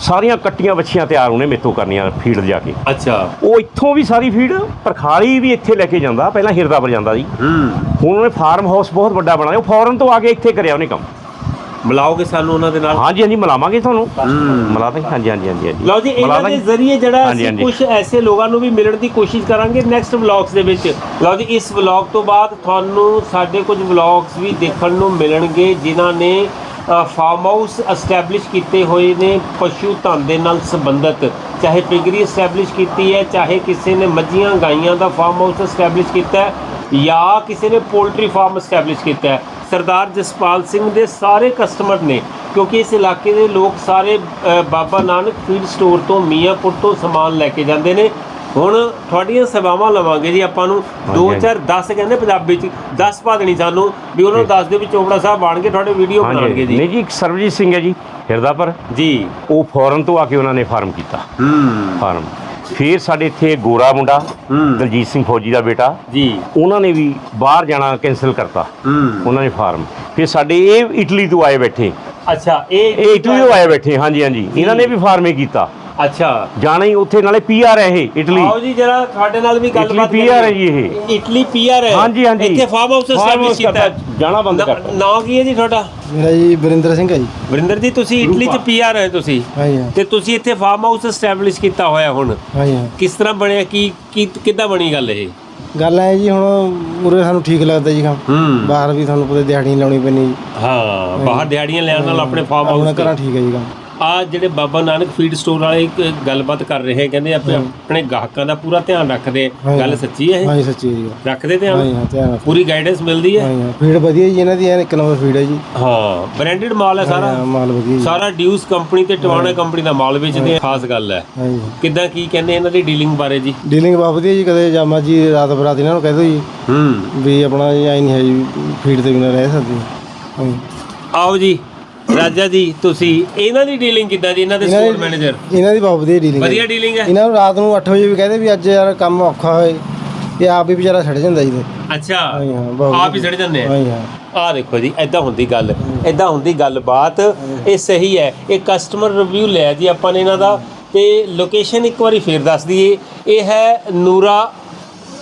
ਸਾਰੀਆਂ ਕੱਟੀਆਂ ਵੱਛੀਆਂ ਤਿਆਰ ਉਹਨੇ ਮੇਤੋਂ ਕਰਨੀਆਂ ਫੀਡ ਜਾ ਕੇ। ਅੱਛਾ। ਉਹ ਇੱਥੋਂ ਵੀ ਸਾਰੀ ਫੀਡ ਪਰਖਾਲੀ ਵੀ ਇੱਥੇ ਲੈ ਕੇ ਜਾਂਦਾ ਪਹਿਲਾਂ ਹਿਰਦਾਪੁਰ ਜਾਂਦਾ ਜੀ। ਹੂੰ। ਹੁਣ ਉਹਨੇ ਫਾਰਮ ਹਾਊਸ ਬਹੁਤ ਵੱਡਾ ਬਣਾਇਆ ਉਹ ਫੋਰਨ ਤੋਂ ਆ ਕੇ ਇੱਥੇ ਕਰਿਆ ਉਹਨੇ ਕੰਮ। ਮਿਲਾਓਗੇ ਸਾਨੂੰ ਉਹਨਾਂ ਦੇ ਨਾਲ? ਹਾਂਜੀ ਹਾਂਜੀ ਮਿਲਾਵਾਂਗੇ ਤੁਹਾਨੂੰ। ਹੂੰ। ਮਿਲਾ ਦਾਂਗੇ ਹਾਂਜੀ ਹਾਂਜੀ ਹਾਂਜੀ ਹਾਂਜੀ। ਲਓ ਜੀ ਇਹਨਾਂ ਦੇ। ਜ਼ਰੀਏ ਜਿਹੜਾ ਅਸੀਂ। ਕੁਝ ਐਸੇ ਲੋਕਾਂ ਨੂੰ ਵੀ ਮਿਲਣ ਦੀ ਕੋਸ਼ਿਸ਼ ਕਰਾਂਗੇ ਨੈਕਸਟ ਵਲੌਗਸ ਦੇ ਵਿੱਚ। ਲਓ ਜੀ ਇਸ ਵਲੌਗ ਤੋਂ ਬਾਅਦ ਤੁਹਾਨੂੰ ਸਾਡੇ ਕੁਝ ਵਲੌਗਸ ਵੀ ਦੇਖਣ ਨੂੰ ਮਿਲਣਗੇ ਜਿਨ੍ਹਾਂ ਨੇ ਫਾਰਮ ਹਾਊਸ ਐਸਟੈਬਲਿਸ਼ ਕੀਤੇ ਹੋਏ ਨੇ ਪਸ਼ੂ ਧਨ ਦੇ ਨਾਲ ਸੰਬੰਧਿਤ। ਚਾਹੇ ਪਿਗਰੀ ਐਸਟੈਬਲਿਸ਼ ਕੀਤੀ ਹੈ ਚਾਹੇ ਕਿਸੇ ਨੇ ਮੱਝੀਆਂ ਗਾਈਆਂ ਦਾ ਫਾਰਮ ਹਾਊਸ ਐਸਟੈਬਲਿਸ਼ ਕੀਤਾ ਹੈ ਜਾਂ ਕਿਸੇ ਨੇ ਪੋਲਟਰੀ ਫਾਰਮ ਐਸਟੈਬਲਿਸ਼ ਕੀਤਾ ਹੈ। ਸਰਦਾਰ ਜਸਪਾਲ ਸਿੰਘ ਦੇ ਸਾਰੇ ਕਸਟਮਰ ਨੇ ਕਿਉਂਕਿ ਇਸ ਇਲਾਕੇ ਦੇ ਲੋਕ ਸਾਰੇ ਬਾਬਾ ਨਾਨਕ ਫੀਡ ਸਟੋਰ ਤੋਂ ਮੀਆਂਪੁਰ ਤੋਂ ਸਮਾਨ ਲੈ ਕੇ ਜਾਂਦੇ ਨੇ। ਹੁਣ ਤੁਹਾਡੀਆਂ ਸੇਵਾਵਾਂ ਲਵਾਂਗੇ ਜੀ ਆਪਾਂ ਨੂੰ। 2 ਹਾਂਜੀ। 4 10 ਕਹਿੰਦੇ ਪੰਜਾਬੀ ਚ 10 ਪਾ ਦੇਣੀ ਸਾਨੂੰ ਵੀ ਉਹਨਾਂ ਨੂੰ ਦੱਸ ਦਿਓ ਵੀ ਚੋਪੜਾ ਸਾਹਿਬ ਬਣ ਕੇ ਤੁਹਾਡੇ ਵੀਡੀਓ ਬਣਾਉਣਗੇ ਜੀ। ਨਹੀਂ ਜੀ ਇੱਕ ਸਰਬਜੀਤ ਸਿੰਘ ਹੈ ਜੀ ਹਿਰਦਾਪੁਰ। ਜੀ। ਉਹ ਫੋਰਨ ਤੋਂ ਆ ਕੇ ਉਹਨਾਂ ਨੇ ਫਾਰਮ ਕੀਤਾ। ਹੂੰ। ਫਾਰਮ ਫਿਰ ਸਾਡੇ ਇੱਥੇ ਗੋਰਾ ਮੁੰਡਾ ਹੂੰ। ਦਲਜੀਤ ਸਿੰਘ ਫੌਜੀ ਦਾ ਬੇਟਾ। ਜੀ। ਉਹਨਾਂ ਨੇ ਵੀ ਬਾਹਰ ਜਾਣਾ ਕੈਨਸਲ ਕਰਤਾ। ਹੂੰ। ਉਹਨਾਂ ਨੇ ਫਾਰਮ। ਫਿਰ ਸਾਡੇ ਇਹ ਇਟਲੀ ਤੋਂ ਆਏ ਬੈਠੇ। ਅੱਛਾ ਇਹ ਇਹ ਇਟਲੀ ਤੋਂ ਆਏ ਬੈਠੇ ਹਾਂਜੀ ਹਾਂਜੀ। ਇਹਨਾਂ ਨੇ ਵੀ ਫਾਰਮੇ ਕੀਤਾ। ਅੱਛਾ। ਜਾਣਾ ਹੀ ਉੱਥੇ ਨਾਲੇ ਪੀਆਰ ਹੈ ਇਹ ਇਟਲੀ। ਆਓ ਜੀ ਜਰਾ ਤੁਹਾਡੇ ਨਾਲ ਵੀ ਗੱਲਬਾਤ ਇਟਲੀ PR ਹੈ ਜੀ ਇਹ। ਇਟਲੀ ਪੀਆਰ ਹੈ। ਹਾਂਜੀ, ਹਾਂਜੀ। ਇੱਥੇ farm house Farm establish house ਕੀਤਾ। ਹੈ। ਜਾਣਾ ਬੰਦ ਨਾ- ਕਰਤਾ। ਨਾਂ ਕੀ ਹੈ ਜੀ ਤੁਹਾਡਾ? ਮੇਰਾ ਜੀ ਵਰਿੰਦਰ ਸਿੰਘ ਹੈ ਜੀ। ਵਰਿੰਦਰ ਜੀ ਤੁਸੀਂ ਇਟਲੀ ਚ ਪੀਆਰ ਹੈ ਤੁਸੀਂ। ਹਾਂਜੀ ਹਾਂ ਤੇ ਤੁਸੀਂ ਇੱਥੇ ਫਾਰਮ ਹਾਊਸ ਐਸਟੈਬਲਿਸ਼ ਕੀਤਾ ਹੋਇਆ ਹੁਣ। ਹਾਂਜੀ ਹਾਂ ਕਿਸ ਤਰ੍ਹਾਂ ਬਣਿਆ? ਕੀ ਕੀ ਕਿੱਦਾਂ ਬਣੀ ਗੱਲ ਇਹ? ਗੱਲ ਐ ਜੀ ਹੁਣ ਉਰੇ ਸਾਨੂੰ ਠੀਕ ਲੱਗਦਾ ਜੀ ਕੰਮ। ਹੂੰ। ਬਾਹਰ ਵੀ ਤੁਹਾਨੂੰ ਪਤਾ ਦਿਹਾੜੀ ਨਹੀਂ ਲਾਉਣੀ ਪੈਣੀ ਜੀ। ਹਾਂ ਬਾਹਰ ਦਿਹਾੜੀਆਂ ਲੈਣ ਨਾਲ ਆਪਣੇ ਫਾਰਮ ਆਪਣਾ ਹਾਊਸ ਘਰਾਂ ਠੀਕ ਹੈ ਜੀ ਕੰਮ। ਆ ਜਿਹੜੇ ਬਾਬਾ ਨਾਨਕ ਫੀਡ ਸਟੋਰ ਵਾਲੇ ਇੱਕ ਗੱਲਬਾਤ ਕਰ ਰਹੇ ਕਹਿੰਦੇ ਆਪਣੇ ਆਪਣੇ ਗਾਹਕਾਂ ਦਾ ਪੂਰਾ ਧਿਆਨ ਰੱਖਦੇ। ਗੱਲ ਸੱਚੀ ਹੈ ਇਹ? ਹਾਂਜੀ ਸੱਚੀ ਹੈ ਜੀ ਰੱਖਦੇ ਧਿਆਨ? ਹਾਂ ਧਿਆਨ ਰੱਖੋ ਪੂਰੀ ਗਾਈਡੈਂਸ ਮਿਲਦੀ ਹੈ? ਹਾਂ ਫੀਡ ਵਧੀਆ ਜੀ ਇਹਨਾਂ ਦੀ ਐਨ ਇੱਕ ਨੰਬਰ ਫੀਡ ਹੈ ਜੀ। ਹਾਂ ਬ੍ਰਾਂਡਡ ਮਾਲ ਹੈ ਸਾਰਾ? ਹਾਂ, ਮਾਲ ਵਧੀਆ ਜੀ। ਸਾਰਾ ਡਿਊਸ ਕੰਪਨੀ ਤੇ ਟਵਾਣਾ ਕੰਪਨੀ ਦਾ ਮਾਲ ਵੇਚਦੇ ਆ ਖਾਸ ਗੱਲ ਹੈ। ਹਾਂਜੀ ਕਿੱਦਾਂ ਕੀ ਕਹਿੰਦੇ ਇਹਨਾਂ ਦੀ ਡੀਲਿੰਗ ਬਾਰੇ ਜੀ? ਡੀਲਿੰਗ ਬਹੁਤ ਵਧੀਆ ਜੀ ਕਦੇ ਜਾਮਾ ਜੀ ਰਾਤ ਬਰਾਤ ਇਹਨਾਂ ਨੂੰ ਕਹਿ ਦਿਓ ਜੀ। ਹੂੰ। ਵੀ ਆਪਣਾ ਜੀ ਆਈ ਨਹੀਂ ਹੈ ਜੀ ਫੀਡ ਤੇ ਬਿਨਾਂ ਰਹਿ ਸਕਦੇ। ਹਾਂਜੀ ਆਓ ਜੀ। ਰਾਜਾ ਜੀ ਤੁਸੀਂ ਇਹਨਾਂ ਦੀ ਡੀਲਿੰਗ ਕਿੱਦਾਂ ਜੀ? ਇਹਨਾਂ ਦੇ ਇਹਨਾਂ ਦੀ- ਸਟੋਰ ਮੈਨੇਜਰ ਇਹਨਾਂ ਦੀ ਬਹੁਤ ਵਧੀਆ ਡੀਲਿੰਗ ਵਧੀਆ ਡੀਲਿੰਗ ਹੈ? ਇਹਨਾਂ ਨੂੰ ਰਾਤ ਨੂੰ 8 ਵਜੇ ਵੀ ਕਹਦੇ ਵੀ ਅੱਜ ਯਾਰ ਕੰਮ ਔਖਾ ਹੋਏ ਇਹ ਆਪ ਹੀ ਵਿਚਾਰਾ ਛੱਡ ਜਾਂਦਾ ਜੀ ਅੱਛਾ ਆਪ ਹੀ ਚੜ ਜਾਂਦੇ ਆ? ਆ ਦੇਖੋ ਜੀ ਐਦਾਂ ਹੁੰਦੀ ਗੱਲ ਐਦਾਂ ਹੁੰਦੀ ਗੱਲਬਾਤ ਇਹ ਸਹੀ ਹੈ। ਇਹ ਕਸਟਮਰ ਰਿਵਿਊ ਲਿਆ ਜੀ ਆਪਾਂ ਨੇ ਇਹਨਾਂ ਦਾ ਤੇ ਲੋਕੇਸ਼ਨ ਇੱਕ ਵਾਰੀ ਫੇਰ ਦੱਸ ਦਈਏ ਇਹ ਹੈ ਨੂਰਾ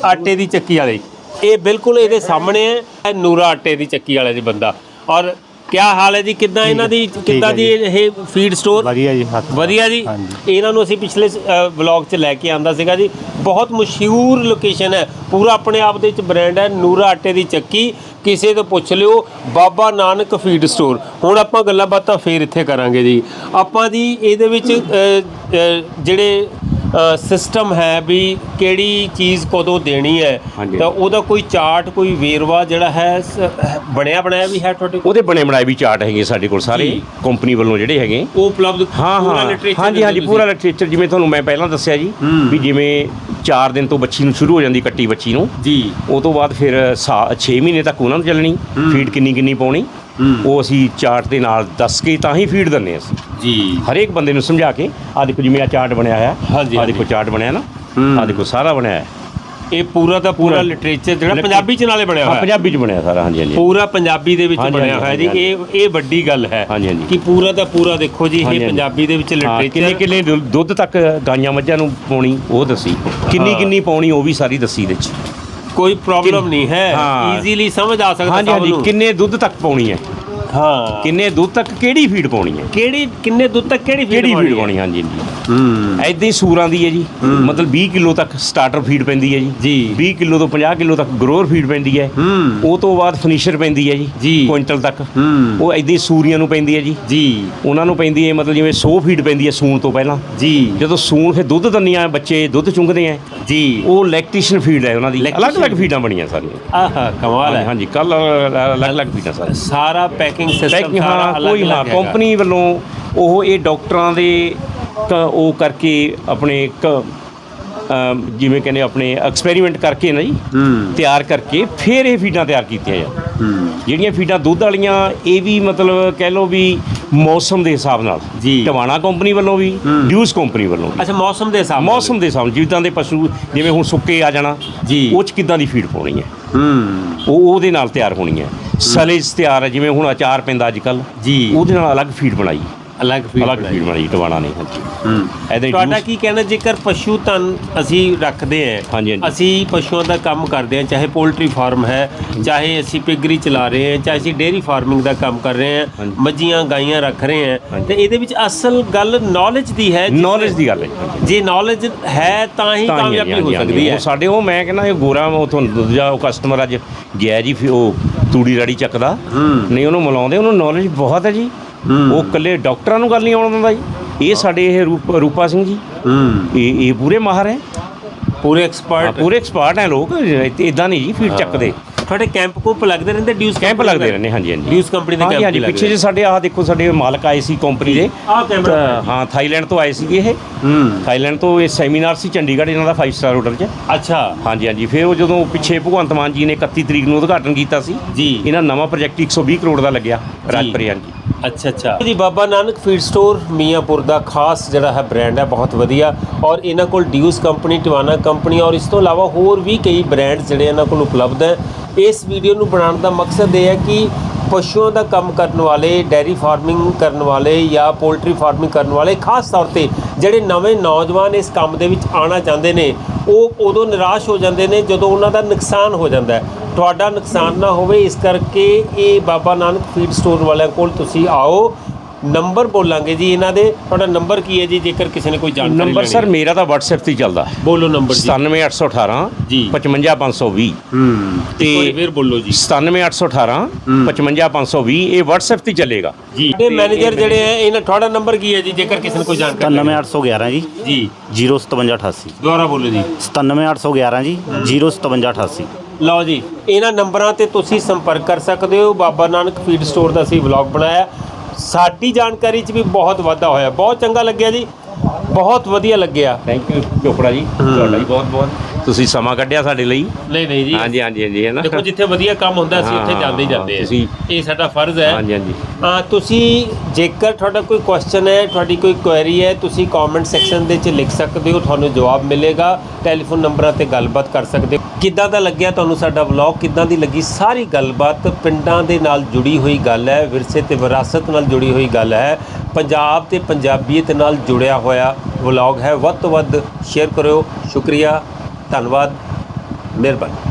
ਆਟੇ ਦੀ ਚੱਕੀ ਵਾਲੇ। ਇਹ ਬਿਲਕੁਲ ਇਹਦੇ ਸਾਹਮਣੇ ਹੈ ਨੂਰਾ ਆਟੇ ਦੀ ਚੱਕੀ ਵਾਲੇ ਦੀ ਬੰਦਾ। ਔਰ ਕੀ ਹਾਲ ਹੈ ਜੀ? ਕਿੱਦਾਂ ਇਹਨਾਂ ਦੀ ਕਿੱਦਾਂ ਦੀ ਇਹ ਫੀਡ ਸਟੋਰ ਵਧੀਆ ਜੀ ਹੱਥ ਵਧੀਆ ਜੀ। ਹਾਂਜੀ। ਇਹਨਾਂ ਨੂੰ ਅਸੀਂ ਪਿਛਲੇ ਵਲੌਗ 'ਚ ਲੈ ਕੇ ਆਂਦਾ ਸੀਗਾ ਜੀ। ਬਹੁਤ ਮਸ਼ਹੂਰ ਲੋਕੇਸ਼ਨ ਹੈ। ਪੂਰਾ ਆਪਣੇ ਆਪ ਦੇ ਵਿੱਚ ਬ੍ਰਾਂਡ ਹੈ। ਨੂਰਾ ਆਟੇ ਦੀ ਚੱਕੀ। ਕਿਸੇ ਤੋਂ ਪੁੱਛ ਲਿਓ ਬਾਬਾ ਨਾਨਕ ਫੀਡ ਸਟੋਰ ਹੁਣ ਆਪਾਂ ਗੱਲਾਂ ਬਾਤਾਂ ਫੇਰ ਇੱਥੇ ਕਰਾਂਗੇ ਜੀ। ਆਪਾਂ ਜੀ ਇਹਦੇ ਵਿੱਚ ਅ, ਅ, ਜਿਹੜੇ ਸਿਸਟਮ ਹੈ ਵੀ ਕਿਹੜੀ ਚੀਜ਼ ਕਦੋਂ ਦੇਣੀ ਹੈ ਹਾਂਜੀ। ਤਾਂ ਉਹਦਾ ਕੋਈ ਚਾਰਟ ਕੋਈ ਵੇਰਵਾ ਜਿਹੜਾ ਹੈ ਸ- ਬਣਿਆ ਬਣਾਇਆ ਵੀ ਹੈ ਤੁਹਾਡੇ ਕੋਲ ਉਹਦੇ ਬਣੇ ਬਣਾਏ ਵੀ ਚਾਰਟ ਹੈਗੇ ਸਾਡੇ ਕੋਲ ਸਾਰੇ ਜੀ। ਕੰਪਨੀ ਵੱਲੋਂ ਜਿਹੜੇ ਹੈਗੇ ਉਹ ਉਪਲਬਧ ਹਾਂ ਪੂਰਾ ਹਾਂ literature ਹਾਂਜੀ ਦਿੰਦੇ ਹਾਂਜੀ ਤੁਸੀਂ? ਪੂਰਾ ਲਿਟਰੇਚਰ ਜਿਵੇਂ ਤੁਹਾਨੂੰ ਮੈਂ ਪਹਿਲਾਂ ਦੱਸਿਆ ਜੀ ਹੂੰ। ਵੀ ਜਿਵੇਂ 4 ਦਿਨ ਤੋਂ ਬੱਚੀ ਨੂੰ ਸ਼ੁਰੂ ਹੋ ਜਾਂਦੀ ਕੱਟੀ ਬੱਚੀ ਨੂੰ ਜੀ ਉਹ ਤੋਂ ਬਾਅਦ ਫਿਰ 6 ਮਹੀਨੇ ਤੱਕ ਉਹਨਾਂ ਨੂੰ ਚੱਲਣੀ ਫੀਡ ਕਿੰਨੀ ਕਿੰਨੀ ਪਾਉਣੀ ਉਹ ਅਸੀਂ ਚਾਰਟ ਦੇ ਨਾਲ ਦੱਸ ਕੇ ਤਾਂ ਹੀ ਫੀਡ ਦਿੰਨੇ ਅਸੀਂ। ਜੀ। ਹਰੇਕ ਬੰਦੇ ਨੂੰ ਸਮਝਾ ਕੇ ਆ ਦੇਖੋ ਜਿਵੇਂ ਆ ਚਾਰਟ ਬਣਿਆ ਹੋਇਆ ਆ। ਦੇਖੋ ਚਾਰਟ ਬਣਿਆ ਨਾ। ਆ ਦੇਖੋ ਸਾਰਾ ਬਣਿਆ ਹੈ ਇਹ ਪੂਰਾ ਦਾ ਪੂਰਾ ਲਿਟਰੇਚਰ ਜਿਹੜਾ ਪੰਜਾਬੀ ਚ ਨਾਲੇ ਬਣਿਆ ਹੋਇਆ। ਪੰਜਾਬੀ ਚ ਬਣਿਆ ਸਾਰਾ ਹਾਂਜੀ ਹਾਂਜੀ। ਪੂਰਾ ਪੰਜਾਬੀ ਦੇ ਵਿੱਚ ਬਣਿਆ ਹੋਇਆ ਜੀ। ਇਹ ਇਹ ਵੱਡੀ ਗੱਲ ਹੈ। ਕਿ ਪੂਰਾ ਦਾ ਪੂਰਾ ਦੇਖੋ ਜੀ ਇਹ। ਪੰਜਾਬੀ ਦੇ ਵਿੱਚ ਕਿੰਨੇ ਲਿਟਰੇਚਰ ਕਿੰਨੇ ਦੁ- ਦੁੱਧ ਤੱਕ ਗਾਈਆਂ ਮੱਝਾਂ ਨੂੰ ਪਾਉਣੀ ਉਹ ਦੱਸੀ। ਕਿੰਨੀ। ਕਿੰਨੀ ਪਾਉਣੀ ਉਹ ਵੀ ਸਾਰੀ ਦੱਸੀ ਦੇ ਚ। ਕੋਈ ਪ੍ਰੋਬਲਮ ਨਹੀਂ ਹੈ। ਈਜ਼ੀਲੀ ਸਮਝ ਆ ਸਕਦਾ ਹਾਂਜੀ ਹਾਂਜੀ ਕਿੰਨੇ ਦੁੱਧ ਤੱਕ ਪਾਉਣੀ ਹੈ? ਹਾਂ। ਕਿੰਨੇ ਦੁੱਧ ਤੱਕ ਕਿਹੜੀ ਫੀਡ ਪਾਉਣੀ ਹੈ? ਕਿਹੜੀ ਕਿੰਨੇ ਦੁੱਧ ਤੱਕ ਕਿਹੜੀ ਫੀਡ ਕਿਹੜੀ ਫੀਡ ਪਾਉਣੀ ਹਾਂਜੀ ਹਾਂਜੀ। ਹੂੰ। ਐਦਾਂ ਹੀ ਸੂਰਾਂ ਦੀ ਹੈ ਜੀ। ਮਤਲਬ 20 ਕਿਲੋ ਤੱਕ ਸਟਾਰਟਰ ਫੀਡ ਪੈਂਦੀ ਹੈ ਜੀ। ਜੀ। 20 ਕਿਲੋ ਤੋਂ 50 ਕਿਲੋ ਤੱਕ ਗਰੋਅਰ ਫੀਡ ਪੈਂਦੀ ਹੈ। ਹੂੰ। ਉਹ ਤੋਂ ਬਾਅਦ ਫਿਨਿਸ਼ਰ ਪੈਂਦੀ ਹੈ ਜੀ ਜੀ। ਕੁਇੰਟਲ ਤੱਕ। ਹੂੰ। ਉਹ ਐਦਾਂ ਹੀ ਸੂਰੀਆਂ ਨੂੰ ਪੈਂਦੀ ਹੈ ਜੀ। ਜੀ। ਉਹਨਾਂ ਨੂੰ ਪੈਂਦੀ ਹੈ ਮਤਲਬ ਜਿਵੇਂ 100 ਫੀਡ ਪੈਂਦੀ ਹੈ ਸੂਣ ਤੋਂ ਪਹਿਲਾਂ। ਜੀ। ਜਦੋਂ ਸੂਣ ਫਿਰ ਦੁੱਧ ਦੰਨੀਆਂ ਬੱਚੇ ਦੁੱਧ ਚੁੰਗਦੇ ਆ ਜੀ। ਉਹ ਲੈਕਟੇਸ਼ਨ ਫੀਡ ਹੈ ਉਹਨਾਂ ਦੀ। Lactation ਅਲੱਗ-ਅਲੱਗ ਫੀਡਾਂ ਬਣੀਆਂ ਸਾਰੀਆਂ। ਆਹਾ ਕਮਾਲ ਹੈ। ਹਾਂਜੀ ਕੱਲ ਅਲੱਗ-ਅਲੱਗ ਫੀਡਾਂ ਸਾਰੀਆਂ। ਸਾਰਾ ਪੈਕਿੰਗ ਸਿਸਟਮ ਪੈਕਿੰਗ ਸਾਰਾ ਹਾਂ ਅਲੱਗ ਕੋਈ ਹਾਂ ਕੰਪਨੀ ਵੱਲੋਂ ਉਹ ਇਹ ਡਾਕਟਰਾਂ ਦੇ ਕ- ਉਹ ਕਰਕੇ ਆਪਣੇ ਕ- ਅਮ ਜਿਵੇਂ ਕਹਿੰਦੇ ਆਪਣੇ ਐਕਸਪੈਰੀਮੈਂਟ ਕਰਕੇ ਨਾ ਜੀ ਹੂੰ। ਤਿਆਰ ਕਰਕੇ ਫਿਰ ਇਹ ਫੀਡਾਂ ਤਿਆਰ ਕੀਤੀਆਂ ਜਾਂ ਹੂੰ। ਜਿਹੜੀਆਂ ਫੀਡਾਂ ਦੁੱਧ ਵਾਲੀਆਂ ਇਹ ਵੀ ਮਤਲਬ ਕਹਿ ਲਓ ਵੀ ਮੌਸਮ ਦੇ ਹਿਸਾਬ ਨਾਲ। ਜੀ। ਟਵਾਣਾ ਕੰਪਨੀ ਵੱਲੋਂ ਵੀ ਹੂੰ। ਡਿਊਸ ਕੰਪਨੀ ਵੱਲੋਂ ਵੀ। ਅੱਛਾ ਮੌਸਮ ਦੇ ਹਿਸਾਬ ਨਾਲ ਮੌਸਮ ਦੇ ਹਿਸਾਬ ਨਾਲ ਜਿੱਦਾਂ ਦੇ ਪਸ਼ੂ ਜਿਵੇਂ ਹੁਣ ਸੁੱਕੇ ਆ ਜਾਣਾ ਜੀ। ਉਹ ਚ ਕਿੱਦਾਂ ਦੀ ਫੀਡ ਪਾਉਣੀ ਹੈ? ਹੂੰ। ਉਹ ਉਹਦੇ ਨਾਲ ਤਿਆਰ ਹੋਣੀ ਹੈ। ਸਲੇਜ ਤਿਆਰ ਹੈ ਜਿਵੇਂ ਹੁਣ ਅਚਾਰ ਪੈਂਦਾ ਅੱਜ ਕੱਲ ਜੀ। ਉਹਦੇ ਨਾਲ ਅਲੱਗ ਫੀਡ ਬਣਾਈ। ਅਲੱਗ ਫੀਡ ਅਲੱਗ ਫੀਡ ਬਣਾਈ ਟਵਾਣਾ ਨੇ ਹਾਂਜੀ ਹੂੰ ਐਦਾਂ ਹੀ ਤੁਹਾਡਾ juice- ਕੀ ਕਹਿਣਾ ਜੇਕਰ ਪਸ਼ੂ ਧਨ ਅਸੀਂ ਰੱਖਦੇ ਹਾਂ ਹਾਂਜੀ, ਹਾਂਜੀ। ਅਸੀਂ ਪਸ਼ੂਆਂ ਦਾ ਕੰਮ ਕਰਦੇ ਹਾਂ ਚਾਹੇ ਪੋਲਟਰੀ ਫਾਰਮ ਹੈ ਚਾਹੇ ਅਸੀਂ ਪਿਗਰੀ ਚਲਾ ਰਹੇ ਹਾਂ ਚਾਹੇ ਅਸੀਂ ਡੇਅਰੀ ਫਾਰਮਿੰਗ ਦਾ ਕੰਮ ਕਰ ਰਹੇ ਹਾਂ ਹਾਂਜੀ। ਮੱਝੀਆਂ ਗਾਈਆਂ ਰੱਖ ਰਹੇ ਹਾਂ ਹਾਂਜੀ। ਤੇ ਇਹਦੇ ਵਿੱਚ ਅਸਲ ਗੱਲ ਨੌਲੇਜ ਦੀ ਹੈ ਜਿਸ- ਨੌਲੇਜ ਦੀ ਗੱਲ ਹੈ ਹਾਂਜੀ। ਜੇ ਨੌਲੇਜ ਹੈ ਤਾਂ ਹੀ ਤਾਂ ਹੀ ਹੈ ਜੀ, ਕਾਮਯਾਬੀ ਹੋ ਹਾਂਜੀ, ਹਾਂਜੀ। ਸਕਦੀ ਹੈ ਉਹ ਸਾਡੇ ਉਹ ਮੈਂ ਕਹਿੰਦਾ ਇਹ ਗੋਰਾ ਉਹ ਤੁਹਾਨੂੰ ਦੂਜਾ ਉਹ ਕਸਟਮਰ ਅੱਜ ਗਿਆ ਜੀ ਫਿਰ ਉਹ ਤੂੜੀ ਰਾੜੀ ਚੱਕਦਾ ਹੂੰ ਨਹੀਂ ਉਹਨੂੰ ਮਿਲਾਉਂਦੇ ਉਹਨੂੰ ਨੌਲੇਜ ਬਹੁਤ ਹੈ ਜੀ। ਉਹ ਇਕੱਲੇ ਡਾਕਟਰਾਂ ਨੂੰ ਗੱਲ ਨਹੀਂ ਆਉਣ ਦਿੰਦਾ ਜੀ। ਇਹ ਸਾਡੇ ਇਹ ਰੂਪ ਰੂਪਾ ਸਿੰਘ ਜੀ। ਹੂੰ। ਇਹ ਇਹ ਪੂਰੇ ਮਾਹਰ ਹੈ। ਪੂਰੇ ਐਕਸਪਰਟ ਪੂਰੇ ਐਕਸਪਰਟ ਹੈ ਲੋਕ। ਇਦਾਂ ਨਹੀਂ ਜੀ ਫੀਡ ਚੱਕਦੇ। ਤੁਹਾਡੇ ਕੈਂਪ ਕੋਪ ਲੱਗਦੇ ਰਹਿੰਦੇ ਡਿਊਸ ਕੈਂਪ ਲੱਗਦੇ ਰਹਿੰਦੇ ਹਾਂਜੀ ਹਾਂਜੀ। ਡਿਊਸ ਕੰਪਨੀ ਦੇ ਕੈਂਪ ਹਾਂਜੀ ਪਿੱਛੇ ਜੇ ਸਾਡੇ ਆਹ ਦੇਖੋ ਸਾਡੇ ਮਾਲਕ ਆਏ ਸੀ ਕੰਪਨੀ ਦੇ। ਆਹ ਕੈਮਰਾ ਤਾਂ ਹਾਂ ਥਾਈਲੈਂਡ ਤੋਂ ਆਏ ਸੀਗੇ ਇਹ। ਹੂੰ। ਥਾਈਲੈਂਡ ਤੋਂ ਇਹ ਸੈਮੀਨਾਰ ਸੀ ਚੰਡੀਗੜ੍ਹ ਇਹਨਾਂ ਦਾ 5 ਸਟਾਰ ਹੋਟਲ 'ਚ। ਅੱਛਾ। ਹਾਂਜੀ ਹਾਂਜੀ ਫਿਰ ਉਹ ਜਦੋਂ ਪਿੱਛੇ ਭਗਵੰਤ ਮਾਨ ਜੀ ਨੇ 31 ਤਰੀਕ ਨੂੰ ਉਦਘਾਟਨ ਕੀਤਾ ਸੀ ਜੀ। ਇਹਨਾਂ ਨਵਾਂ ਪ੍ਰੋਜੈਕਟ 120 ਕਰੋੜ ਦਾ ਲੱਗਿਆ ਰਾਜਪੁਰੇ ਹਾਂਜੀ ਅੱਛਾ ਅੱਛਾ। ਜੀ, ਬਾਬਾ ਨਾਨਕ ਫੀਡ ਸਟੋਰ ਮੀਆਂਪੁਰ ਦਾ ਖਾਸ ਜਿਹੜਾ ਹੈ ਬ੍ਰਾਂਡ ਹੈ, ਬਹੁਤ ਵਧੀਆ। ਔਰ ਇਹਨਾਂ ਕੋਲ ਡਿਊਸ ਕੰਪਨੀ ਟਿਵਾਨਾ ਕੰਪਨੀ ਔਰ ਇਸ ਤੋਂ ਇਲਾਵਾ ਹੋਰ ਵੀ ਕਈ ਬ੍ਰਾਂਡ ਜਿਹੜੇ ਇਹਨਾਂ ਕੋਲ ਉਪਲਬਧ ਹੈ। ਇਸ ਵੀਡੀਓ ਨੂੰ ਬਣਾਉਣ ਦਾ ਮਕਸਦ ਇਹ ਹੈ ਕਿ ਪਸ਼ੂਆਂ ਦਾ ਕੰਮ ਕਰਨ ਵਾਲੇ ਡੈਰੀ ਫਾਰਮਿੰਗ ਕਰਨ ਵਾਲੇ ਜਾਂ ਪੋਲਟਰੀ ਫਾਰਮਿੰਗ ਕਰਨ ਵਾਲੇ, ਖਾਸ ਤੌਰ ਤੇ ਜਿਹੜੇ ਨਵੇਂ ਨੌਜਵਾਨ ਇਸ ਕੰਮ ਦੇ ਵਿੱਚ ਆਉਣਾ ਚਾਹੁੰਦੇ ਨੇ, ਉਹ ਉਦੋਂ ਨਿਰਾਸ਼ ਹੋ ਜਾਂਦੇ ਨੇ ਜਦੋਂ ਉਹਨਾਂ ਦਾ ਨੁਕਸਾਨ ਹੋ ਜਾਂਦਾ ਹੈ। ਤੁਹਾਡਾ ਨੁਕਸਾਨ ਨਾ ਹੋਵੇ ਇਸ ਕਰਕੇ ਇਹ ਬਾਬਾ ਨਾਨਕ ਫੀਡ ਸਟੋਰ ਵਾਲਿਆਂ ਕੋਲ ਤੁਸੀਂ ਆਓ। ਨੰਬਰ ਬੋਲਾਂਗੇ ਜੀ ਇਹਨਾਂ ਦੇ। ਤੁਹਾਡਾ ਨੰਬਰ ਕੀ ਹੈ ਜੀ ਜੇਕਰ ਕਿਸੇ ਨੇ ਕੋਈ ਜਾਣਕਾਰੀ ਨੰਬਰ ਲੈਣੀ ਸਰ ਹੈ। ਮੇਰਾ ਤਾਂ WhatsApp ਤੇ ਹੀ ਚੱਲਦਾ। ਹੈ ਬੋਲੋ ਨੰਬਰ ਜੀ। 97818 ਜੀ। 55520 ਹੂੰ। ਤੇ ਫਿਰ ਬੋਲੋ ਜੀ। 97818 55520 ਇਹ WhatsApp ਤੇ ਚੱਲੇਗਾ। ਜੀ। ਤੇ ਮੈਨੇਜਰ ਜਿਹੜੇ ਹੈ ਇਹਨਾਂ ਤੁਹਾਡਾ ਨੰਬਰ ਕੀ ਹੈ ਜੀ ਜੇਕਰ ਕਿਸੇ ਨੇ ਕੋਈ ਜਾਣਕਾਰੀ ਲੈਣੀ ਹੈ। 97811 ਜੀ। ਜੀ। 05788 ਦੁਬਾਰਾ ਬੋਲੋ ਜੀ। 97811 ਜੀ 05788 ਲਓ ਜੀ ਇਹਨਾਂ ਨੰਬਰਾਂ ਤੇ ਤੁਸੀਂ ਸੰਪਰਕ ਕਰ ਸਕਦੇ ਹੋ। ਬਾਬਾ ਨਾਨਕ ਫੀਡ ਸਟੋਰ ਦਾ ਅਸੀਂ ਵਲੌਗ ਬਣਾਇਆ। ਸਾਡੀ ਜਾਣਕਾਰੀ 'ਚ ਵੀ ਬਹੁਤ ਵਾਧਾ ਹੋਇਆ। ਬਹੁਤ ਚੰਗਾ ਲੱਗਿਆ ਜੀ। ਬਹੁਤ ਵਧੀਆ ਲੱਗਿਆ। ਥੈਂਕ ਯੂ ਚੋਪੜਾ ਜੀ ਤੁਹਾਡਾ ਜੀ ਬਹੁਤ ਬਹੁਤ ਤੁਸੀਂ ਸਮਾਂ ਕੱਢਿਆ ਸਾਡੇ ਲਈ? ਨਹੀਂ ਨਹੀਂ ਜੀ। ਹਾਂਜੀ ਹਾਂਜੀ ਹਾਂਜੀ ਹੈ ਨਾ? ਦੇਖੋ ਜਿੱਥੇ ਵਧੀਆ ਕੰਮ ਹੁੰਦਾ ਅਸੀਂ ਉੱਥੇ ਹਾਂ, ਜਾਂਦੇ ਹੀ ਜਾਂਦੇ ਆ। ਤੁਸੀਂ- ਇਹ ਸਾਡਾ ਫਰਜ਼ ਹੈ। ਹਾਂਜੀ ਹਾਂਜੀ। ਹਾਂ ਤੁਸੀਂ ਜੇਕਰ ਤੁਹਾਡਾ ਕੋਈ ਕੁਐਸਚਨ ਹੈ ਤੁਹਾਡੀ ਕੋਈ ਕੁਐਰੀ ਹੈ ਤੁਸੀਂ ਕਮੈਂਟ ਸੈਕਸ਼ਨ ਦੇ ਵਿੱਚ ਲਿਖ ਸਕਦੇ ਹੋ ਤੁਹਾਨੂੰ ਜਵਾਬ ਮਿਲੇਗਾ। ਟੈਲੀਫੋਨ ਨੰਬਰਾਂ ਤੇ ਗੱਲਬਾਤ ਕਰ ਸਕਦੇ ਹੋ। ਕਿੱਦਾਂ ਦਾ ਲੱਗਿਆ ਤੁਹਾਨੂੰ ਸਾਡਾ ਵਲੌਗ ਕਿੱਦਾਂ ਦੀ ਲੱਗੀ ਸਾਰੀ ਗੱਲਬਾਤ? ਪਿੰਡਾਂ ਦੇ ਨਾਲ ਜੁੜੀ ਹੋਈ ਗੱਲ ਹੈ ਵਿਰਸੇ ਤੇ ਵਿਰਾਸਤ ਨਾਲ ਜੁੜੀ ਹੋਈ ਗੱਲ ਹੈ। ਪੰਜਾਬ ਤੇ ਪੰਜਾਬੀਅਤ ਨਾਲ ਜੁੜਿਆ ਹੋਇਆ ਵਲੌਗ ਹੈ। ਵੱਧ ਤੋਂ ਵੱਧ ਸ਼ੇਅਰ ਕਰਿਓ। ਸ਼ੁਕਰੀਆ। ਧੰਨਵਾਦ ਮਿਹਰਬਾਨੀ।